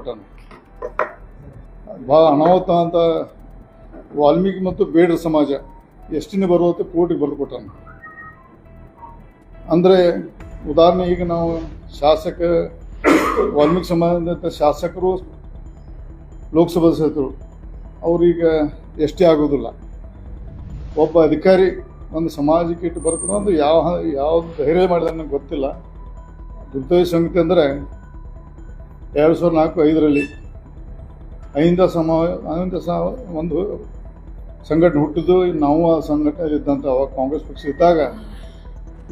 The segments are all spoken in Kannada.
ಬರ್ಕೊಟ್ಟಾನ ಭಾಳ ಅನಾಹುತ ಅಂತ ವಾಲ್ಮೀಕಿ ಮತ್ತು ಬೇಡರ ಸಮಾಜ ಎಷ್ಟಿನ ಬರುವಂತೆ ಕೋರ್ಟಿಗೆ ಬರೆದು ಕೊಟ್ಟಾನ ಅಂದರೆ ಉದಾಹರಣೆ ಈಗ ನಾವು ಶಾಸಕ, ವಾಲ್ಮೀಕಿ ಸಮಾಜದಂಥ ಶಾಸಕರು, ಲೋಕಸಭಾ ಸದಸ್ಯರು, ಅವ್ರೀಗ ಎಷ್ಟೇ ಆಗೋದಿಲ್ಲ. ಒಬ್ಬ ಅಧಿಕಾರಿ ಒಂದು ಸಮಾಜಕ್ಕೆ ಇಟ್ಟು ಬರ್ಕೊಂಡು ಯಾವ ಯಾವ ಧೈರ್ಯ ಮಾಡಿದ ನನಗೆ ಗೊತ್ತಿಲ್ಲ. ದುರ್ದೈವ ಸಂಗತಿ ಅಂದರೆ ಎರಡು ಸಾವಿರದ ನಾಲ್ಕು ಐದರಲ್ಲಿ ಅಹಿಂದ ಸಮಾವ ಅಹಿಂದ ಸ ಒಂದು ಸಂಘಟನೆ ಹುಟ್ಟಿದ್ದು. ನಾವು ಆ ಸಂಘಟನೆ ಇದ್ದಂಥ ಅವಾಗ ಕಾಂಗ್ರೆಸ್ ಪಕ್ಷ ಇದ್ದಾಗ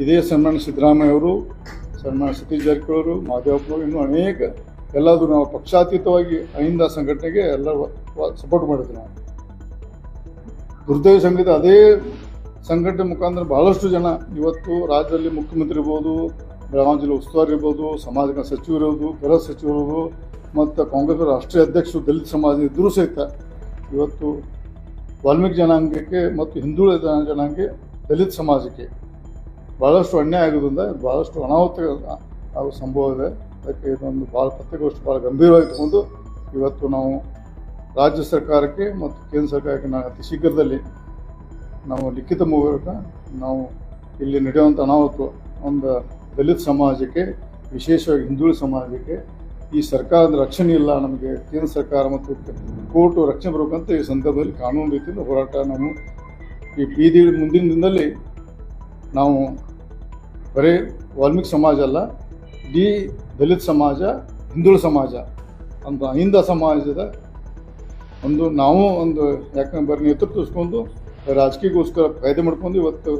ಇದೇ ಸನ್ಮಾನ್ಯ ಸಿದ್ದರಾಮಯ್ಯ ಅವರು, ಸನ್ಮಾನ್ಯ ಸತೀಶ್ ಜಾರಕಿಹೊಳಿ ಅವರು ಇನ್ನೂ ಅನೇಕ ಎಲ್ಲಾದರೂ ನಾವು ಪಕ್ಷಾತೀತವಾಗಿ ಅಹಿಂದ ಸಂಘಟನೆಗೆ ಎಲ್ಲ ಸಪೋರ್ಟ್ ಮಾಡಿದ್ವಿ ನಾವು. ದುರ್ದೈವ ಸಂಘದ ಅದೇ ಸಂಘಟನೆ ಮುಖಾಂತರ ಬಹಳಷ್ಟು ಜನ ಇವತ್ತು ರಾಜ್ಯದಲ್ಲಿ ಮುಖ್ಯಮಂತ್ರಿ ಇರ್ಬೋದು ಬೆಳಗಾವಿ ಜಿಲ್ಲೆ ಉಸ್ತುವಾರಿ ಇರ್ಬೋದು ಸಮಾಜ ಸಚಿವರು ಇರ್ಬೋದು, ಗೃಹ ಸಚಿವರು ಮತ್ತು ಕಾಂಗ್ರೆಸ್ ರಾಷ್ಟ್ರೀಯ ಅಧ್ಯಕ್ಷರು, ದಲಿತ ಸಮಾಜ ಇದ್ದರೂ ಸಹಿತ ಇವತ್ತು ವಾಲ್ಮೀಕಿ ಜನಾಂಗಕ್ಕೆ ಮತ್ತು ಹಿಂದುಳಿದ ಜನಾಂಗಕ್ಕೆ, ದಲಿತ ಸಮಾಜಕ್ಕೆ ಭಾಳಷ್ಟು ಅನ್ಯಾಯ ಆಗೋದ್ರಿಂದ ಭಾಳಷ್ಟು ಅನಾಹುತ ಆಗೋ ಸಂಭವ ಇದೆ. ಅದಕ್ಕೆ ಇದೊಂದು ಭಾಳ ಪತ್ರಿಕೋಷ್ಠಿ ಭಾಳ ಗಂಭೀರವಾಗಿ ತಗೊಂಡು ಇವತ್ತು ನಾವು ರಾಜ್ಯ ಸರ್ಕಾರಕ್ಕೆ ಮತ್ತು ಕೇಂದ್ರ ಸರ್ಕಾರಕ್ಕೆ ನಾವು ಅತಿ ಶೀಘ್ರದಲ್ಲಿ ನಾವು ಲಿಖಿತ ಮೂಲಕ ನಾವು ಇಲ್ಲಿ ನಡೆಯುವಂಥ ಅನಾಹುತ, ಒಂದು ದಲಿತ ಸಮಾಜಕ್ಕೆ, ವಿಶೇಷವಾಗಿ ಹಿಂದುಳಿದ ಸಮಾಜಕ್ಕೆ ಈ ಸರ್ಕಾರದ ರಕ್ಷಣೆ ಇಲ್ಲ ನಮಗೆ, ಕೇಂದ್ರ ಸರ್ಕಾರ ಮತ್ತು ಕೋರ್ಟು ರಕ್ಷಣೆ ಬರಬೇಕಂತ ಈ ಸಂದರ್ಭದಲ್ಲಿ ಕಾನೂನು ರೀತಿಯಲ್ಲಿ ಹೋರಾಟ ನಾವು ಈ ಬೀದಿ ಮುಂದಿನ ದಿನದಲ್ಲಿ ನಾವು ಬರೀ ವಾಲ್ಮೀಕಿ ಸಮಾಜ ಅಲ್ಲ, ಇಡೀ ದಲಿತ ಸಮಾಜ ಹಿಂದುಳಿದ ಸಮಾಜ ಅಂತ ಅಹಿಂದ ಸಮಾಜದ ಒಂದು ನಾವು ಒಂದು ಯಾಕಂದ್ರೆ ಬರೀ ನೇತೃತ್ವ ಇಸ್ಕೊಂಡು ರಾಜಕೀಯಕ್ಕೋಸ್ಕರ ಕಾಯ್ದೆ ಮಾಡ್ಕೊಂಡು ಇವತ್ತು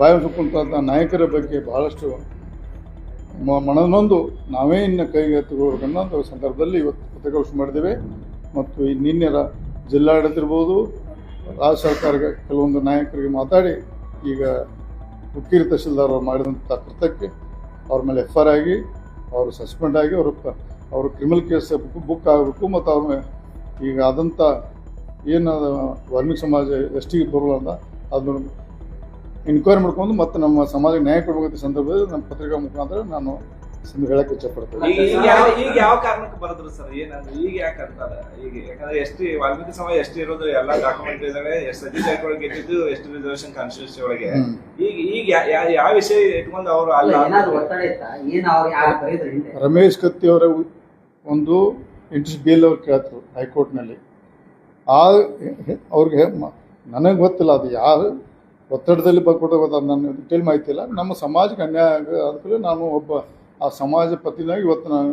ಬಾಯಿ ನಾಯಕರ ಬಗ್ಗೆ ಬಹಳಷ್ಟು ಮನನೊಂದು, ನಾವೇ ಇನ್ನು ಕೈಗೆ ತಗೊಳ್ಬೇಕನ್ನೋ ಸಂದರ್ಭದಲ್ಲಿ ಇವತ್ತು ಪತ್ರಿಕಾಗೋಷ್ಠಿ ಮಾಡಿದ್ದೇವೆ. ಮತ್ತು ಈ ನಿನ್ನೆ ಜಿಲ್ಲಾಡಳಿತಿರ್ಬೋದು ರಾಜ್ಯ ಸರ್ಕಾರಕ್ಕೆ ಕೆಲವೊಂದು ನಾಯಕರಿಗೆ ಮಾತಾಡಿ, ಈಗ ಹುಕ್ಕೇರಿ ತಹಶೀಲ್ದಾರ್ ಅವರು ಮಾಡಿದಂಥ ಕೃತ್ಯಕ್ಕೆ ಅವ್ರ ಮೇಲೆ ಎಫ್ ಆರ್ ಆಗಿ, ಅವರು ಸಸ್ಪೆಂಡ್ ಆಗಿ, ಅವರು ಅವರು ಕ್ರಿಮಿನಲ್ ಕೇಸ್ ಬುಕ್ ಆಗಬೇಕು ಮತ್ತು ಅವ್ರ ಈಗ ಆದಂಥ ಏನು ವಾಲ್ಮೀಕಿ ಸಮಾಜ ಎಷ್ಟಿಗೆ ಬರಲ್ಲ ಅಂತ ಅದನ್ನು ಇನ್ಕ್ವೈರಿ ಮಾಡ್ಕೊಂಡು ಮತ್ತೆ ನಮ್ಮ ಸಮಾಜಕ್ಕೆ ನ್ಯಾಯ ಕೊಡಬೇಕಂತ ಸಂದರ್ಭದಲ್ಲಿ ನಮ್ಮ ಪತ್ರಿಕಾ ಮುಖಾಂತರ ನಾನು ಹೇಳಕ್ಕೆ ಇಚ್ಛಪಡ್ತೇನೆ. ಈಗ ಈಗ ಯಾವ ಈಗ ಯಾವ ಕಾರಣಕ್ಕೆ ಬರದ್ರು ಸರ್ ಏನಂದ್ರೆ ಈಗ ಯಾಕೆ ಅಂತಾರೆ ಈಗ ಯಾಕಂದ್ರೆ ಎಷ್ಟು ವಾಲ್ಮೀಕಿ ಸಮಾಜ ಎಷ್ಟು ಇರೋದು ಎಲ್ಲ ಡಾಕ್ಯುಮೆಂಟ್ ಇದಾವೆ ಎಷ್ಟು ಸತೀಶ್ ಜಾರಕಿಹೊಳಿ ಗೆದ್ದಿದ್ದು ಎಷ್ಟು ರಿಸರ್ವೇಶನ್ ಕಾನ್ಸ್ಟಿಟ್ಯೂಷನ್ ಒಳಗೆ. ಈಗ ಈಗ ಯಾವ ವಿಷಯ ಇಟ್ಕೊಂಡು ಅವರು ಅಲ್ಲ ರಮೇಶ್ ಕತ್ತಿ ಅವರ ಒಂದು ಇಂಟ್ರೆಸ್ಟ್ ಬಿಲ್ ಅವ್ರು ಕೇಳ್ತರು ಹೈಕೋರ್ಟ್ನಲ್ಲಿ. ಆ ಅವ್ರಿಗೆ ನನಗೆ ಗೊತ್ತಿಲ್ಲ ಅದು ಯಾರು ಒತ್ತಡದಲ್ಲಿ ಬರ್ಕೊಟ್ಟು ಗೊತ್ತಾಗ ನನ್ನ ಡಿಟೇಲ್ ಮಾಹಿತಿ ಇಲ್ಲ. ನಮ್ಮ ಸಮಾಜಕ್ಕೆ ಅನ್ಯಾಯ ಆಗ- ನಾನು ಒಬ್ಬ ಆ ಸಮಾಜ ಪತಿನಾಗಿ ಇವತ್ತು ನಾನು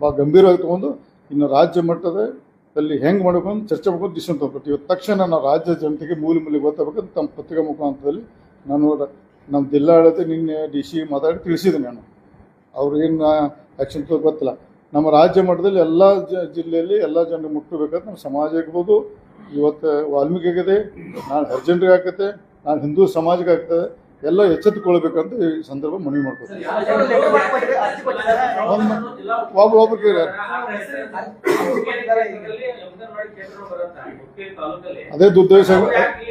ಭಾಳ ಗಂಭೀರವಾಗಿ ತೊಗೊಂಡು ಇನ್ನು ರಾಜ್ಯ ಮಟ್ಟದಲ್ಲಿ ಹೆಂಗೆ ಮಾಡಬೇಕು ಅಂತ ಚರ್ಚೆ ಮಾಡ್ಕೊಂಡು ಡಿಸಿಷನ್ ತೊಗೊಂಡ್ಬಿಟ್ಟು ಇವತ್ತು ತಕ್ಷಣ ನಾವು ರಾಜ್ಯ ಜನತೆಗೆ ಮೂಲೆ ಮೂಲೆ ಗೊತ್ತಾಗಬೇಕಂತ ತಮ್ಮ ಪತ್ರಿಕಾ ಮುಖಾಂತರದಲ್ಲಿ ನಾನು ನಮ್ಮ ಜಿಲ್ಲಾಡಳಿತ ನಿನ್ನೆ ಡಿ ಸಿ ಮಾತಾಡಿ ತಿಳಿಸಿದೆ ನಾನು. ಅವ್ರು ಏನು ಆ್ಯಕ್ಷನ್ ತೊಗೊಂಡು ಗೊತ್ತಿಲ್ಲ. ನಮ್ಮ ರಾಜ್ಯ ಮಟ್ಟದಲ್ಲಿ ಎಲ್ಲ ಜಿಲ್ಲೆಯಲ್ಲಿ ಎಲ್ಲ ಜನರು ಮುಟ್ಟಬೇಕಂತ ನಮ್ಮ ಸಮಾಜ ಇರ್ಬೋದು ಇವತ್ತು ವಾಲ್ಮೀಕಿ ಆಗಿದೆ ನಾನು ಅರ್ಜೆಂಟ್ಗೆ ಆಗ್ತದೆ ನಾಳೆ ಹಿಂದೂ ಸಮಾಜಕ್ಕೆ ಆಗ್ತದೆ ಎಲ್ಲ ಎಚ್ಚೆತ್ತುಕೊಳ್ಬೇಕಂತ ಈ ಸಂದರ್ಭ ಮನವಿ ಮಾಡ್ಕೊತೀನಿ ಒಬ್ಬ ಒಬ್ರು ಕೇಳಿ ಅದೇ ದುರ್ದೈವ ಸಂಗತಿ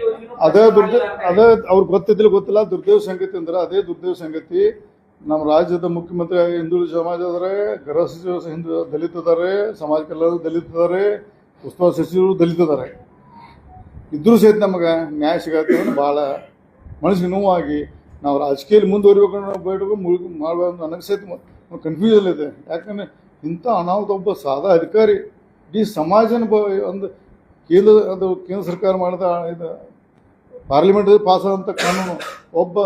ಅದೇ ದುರ್ದ ಅದೇ ಅವ್ರಿಗೆ ಗೊತ್ತಿದ್ದಿಲ್ಲ ಗೊತ್ತಿಲ್ಲ. ದುರ್ದೈವ ಸಂಗತಿ ಅಂದ್ರೆ ಅದೇ ದುರ್ದೈವ ಸಂಗತಿ. ನಮ್ಮ ರಾಜ್ಯದ ಮುಖ್ಯಮಂತ್ರಿ ಹಿಂದುಳಿದ ಸಮಾಜ ಅದಾರೆ ಗೃಹ ಸಚಿವ ಹಿಂದೂ ದಲಿತ ಅದಾರೆ ಸಮಾಜ ಕಲ್ಯಾಣ ದಲಿತ ಅದಾರೆ ಉಸ್ತುವಾರಿ ಸಚಿವರು ದಲಿತ ಅದಾರೆ ಇದ್ರೂ ಸಹಿತ ನಮಗೆ ನ್ಯಾಯ ಸಿಗತ್ತೆ ಭಾಳ ಮನಸ್ಸಿಗೆ ನೋವಾಗಿ ನಾವು ರಾಜಕೀಯದಲ್ಲಿ ಮುಂದುವರಿಬೇಕು ಅನ್ನೋ ಬೇಡಬೇಕು ಮುಳುಗು ಮಾಡಬೇಕು ನನಗೆ ಸಹಿತ ಕನ್ಫ್ಯೂಷನ್ ಇದೆ. ಯಾಕಂದ್ರೆ ಇಂಥ ಅನಾಹುತ ಒಬ್ಬ ಸಾದಾ ಅಧಿಕಾರಿ ಇಡೀ ಸಮಾಜನ ಒಂದು ಕೇಂದ್ರ, ಅದು ಕೇಂದ್ರ ಸರ್ಕಾರ ಮಾಡಿದ ಇದು ಪಾರ್ಲಿಮೆಂಟಲ್ಲಿ ಪಾಸ್ ಆದಂಥ ಕಾನೂನು ಒಬ್ಬ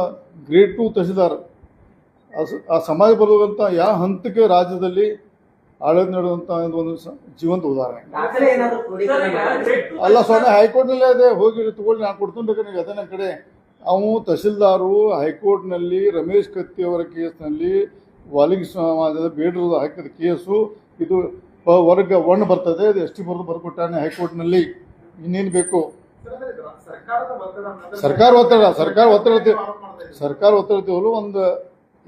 ಗ್ರೇಟ್ ಟು ತಹಸೀಲ್ದಾರ್. ಆ ಸಮಾಜ ಬರುವಂಥ ಯಾವ ಹಂತಕ್ಕೆ ರಾಜ್ಯದಲ್ಲಿ ಆಡಳಿತ ನಡೆದಂತ ಒಂದು ಸ- ಜೀವಂತ ಉದಾಹರಣೆ. ಅಲ್ಲ ಸ್ವಾಮಿ ಹೈಕೋರ್ಟ್ನಲ್ಲೇ ಅದೇ ಹೋಗಿ ತಗೊಳ್ಳಿ ನಾನು ಕೊಡ್ತೀನಿ ಬೇಕಾದ್ರೆ ಅದೇ ನನ್ನ ಕಡೆ ಅವು ತಹಸೀಲ್ದಾರು ಹೈಕೋರ್ಟ್ನಲ್ಲಿ ರಮೇಶ್ ಕತ್ತಿ ಅವರ ಕೇಸ್ನಲ್ಲಿ ವಾಲಿಂಗ್ ಸಮಾಜದ ಬೇಡರು ಹಾಕಿದ ಕೇಸು. ಇದು ವರ್ಗ ಒನ್ ಬರ್ತದೆ ಅದು ಎಷ್ಟು ಬರೋದು ಬರ್ಕೊಟ್ಟಾನೆ ಹೈಕೋರ್ಟ್ನಲ್ಲಿ. ಇನ್ನೇನು ಬೇಕು? ಸರ್ಕಾರ ಒತ್ತಡ ಸರ್ಕಾರ ಒತ್ತಡ ಸರ್ಕಾರ ಒತ್ತಡ ಒಂದು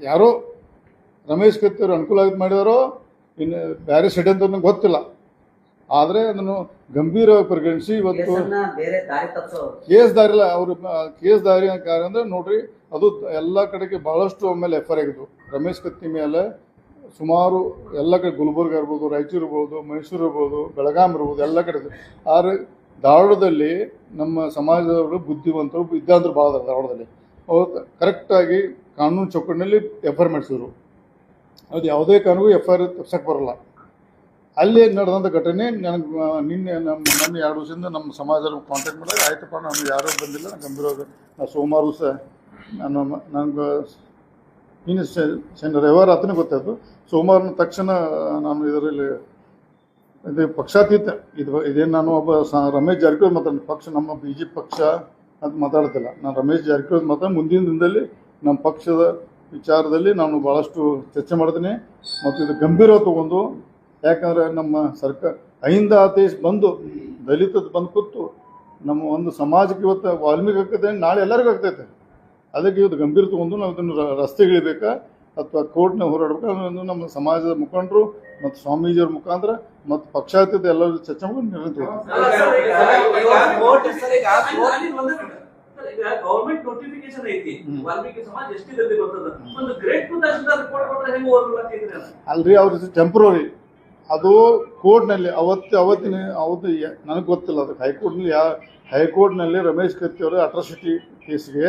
ಯಾರೋ ರಮೇಶ್ ಕತ್ತಿ ಅವರು ಅನುಕೂಲ ಆಗಿ ಮಾಡಿದಾರೋ ಇನ್ನು ಬೇರೆ ಅಂತ ನಂಗೆ ಗೊತ್ತಿಲ್ಲ. ಆದರೆ ಅದನ್ನು ಗಂಭೀರವಾಗಿ ಪರಿಗಣಿಸಿ ಇವತ್ತು ಕೇಸ್ ದಾರಿಲ್ಲ ಅವರು ಕೇಸ್ ದಾರಿ ಕಾರ್ಯ ಅಂದ್ರೆ ನೋಡ್ರಿ ಅದು ಎಲ್ಲ ಕಡೆಗೆ ಬಹಳಷ್ಟು ಆಮೇಲೆ ಎಫ್ ಐ ಆಗಿದ್ದು ರಮೇಶ್ ಕತ್ತಿ ಮೇಲೆ ಸುಮಾರು ಎಲ್ಲ ಕಡೆ ಗುಲ್ಬರ್ಗ ಇರ್ಬೋದು ರಾಯಚೂರು ಇರ್ಬೋದು ಮೈಸೂರು ಇರ್ಬೋದು ಬೆಳಗಾಂ ಇರ್ಬೋದು ಎಲ್ಲ ಕಡೆ ಆದರೆ ಧಾರವಾಡದಲ್ಲಿ ನಮ್ಮ ಸಮಾಜದವರು ಬುದ್ಧಿವಂತರು ವಿದ್ಯಾವಂತರು ಭಾಳ ಧಾರವಾಡದಲ್ಲಿ. ಅವ್ರು ಕರೆಕ್ಟಾಗಿ ಕಾನೂನು ಚೌಕಟ್ಟಿನಲ್ಲಿ ಎಫ್ ಐ ಆರ್ ಮಾಡಿಸಿದ್ರು. ಅದು ಯಾವುದೇ ಕಾರಣಕ್ಕೂ ಎಫ್ ಐ ಆರ್ ತಪ್ಸಕ್ಕೆ ಬರಲ್ಲ. ಅಲ್ಲಿ ನಡೆದಂಥ ಘಟನೆ, ನನಗೆ ನಿನ್ನೆ ನಮ್ಮ ಮೊನ್ನೆ ಎರಡು ವರ್ಷದಿಂದ ನಮ್ಮ ಸಮಾಜದಲ್ಲಿ ಕಾಂಟ್ಯಾಕ್ಟ್ ಮಾಡಿದ್ರೆ ಆಯ್ತಪ್ಪ, ನಾನು ಯಾರೂ ಬಂದಿಲ್ಲ ನಾನು ಗಂಭೀರವಾಗಿ ನಾನು ಸೋಮವಾರ ಸಹ, ನಾನು ನನಗೆ ನಿನ್ನೆ ಶನಿ ರವಿವಾರ ಆತನೇ ಗೊತ್ತಾಯ್ತು. ಸೋಮವಾರ ತಕ್ಷಣ ನಾನು ಇದರಲ್ಲಿ, ಇದು ಪಕ್ಷಾತೀತ, ಇದು, ಇದೇನು ನಾನು ಒಬ್ಬ ರಮೇಶ್ ಜಾರಕಿಹೊಳಿ ಮಾತಾಡ ಪಕ್ಷ, ನಮ್ಮ ಬಿ ಜೆ ಪಕ್ಷ ಅಂತ ಮಾತಾಡ್ತಿಲ್ಲ. ನಾನು ರಮೇಶ್ ಜಾರಕಿಹೊಳಿ ಮಾತಾಡಿ ಮುಂದಿನ ದಿನದಲ್ಲಿ ನಮ್ಮ ಪಕ್ಷದ ವಿಚಾರದಲ್ಲಿ ನಾನು ಭಾಳಷ್ಟು ಚರ್ಚೆ ಮಾಡ್ತೀನಿ ಮತ್ತು ಇದು ಗಂಭೀರ ತಗೊಂಡು ಯಾಕಂದರೆ ನಮ್ಮ ಸರ್ಕಾರ ಅಹಿಂದ ದೇಶ ಬಂದು ದಲಿತದ ಬಂದು ಕೂತು ನಮ್ಮ ಒಂದು ಸಮಾಜಕ್ಕೆ ಇವತ್ತು ವಾಲ್ಮೀಕಿ ಆಗ್ತದೆ ನಾಳೆ ಎಲ್ಲರಿಗೂ ಆಗ್ತೈತೆ ಅದಕ್ಕೆ ಇವತ್ತು ಗಂಭೀರ ತಗೊಂಡು ನಾವು ಇದನ್ನು ರಸ್ತೆಗಿಳಿಬೇಕಾ ಅಥವಾ ಕೋರ್ಟ್ನ ಹೋರಾಡಬೇಕು ನಮ್ಮ ಸಮಾಜದ ಮುಖಂಡರು ಮತ್ತು ಸ್ವಾಮೀಜಿಯವ್ರ ಮುಖಾಂತರ ಮತ್ತು ಪಕ್ಷಾತೀತ ಎಲ್ಲರೂ ಚರ್ಚೆ ಮಾಡಿ ನಿರ್ಣಯ ಗವರ್ಮೆಂಟ್ ನೋಟಿಫಿಕೇಶನ್ ಐತಿ. ವಾಲ್ಮೀಕಿ ಸಮಾಜ ಎಷ್ಟಿದೆ ಗೊತ್ತದ? ಒಂದು ಗ್ರೇಟ್ ತಹಶೀಲ್ದಾರ್ ರಿಪೋರ್ಟ್ ಕೊಟ್ರೆ ಹೆಂಗ್ ಓದಲ್ಲ ಅಲ್ರಿ ಅವ್ರ ಟೆಂಪ್ರವರಿ ಅದು ಕೋರ್ಟ್ನಲ್ಲಿ ಅವತ್ತು ಅವತ್ತಿನ ಅವತ್ತು ನನಗೆ ಗೊತ್ತಿಲ್ಲ ಅದಕ್ಕೆ. ಹೈಕೋರ್ಟ್ನಲ್ಲಿ ಯಾ ಹೈಕೋರ್ಟ್ನಲ್ಲಿ ರಮೇಶ್ ಕತ್ತಿ ಅವರು ಅಟ್ರಾಸಿಟಿ ಕೇಸ್ಗೆ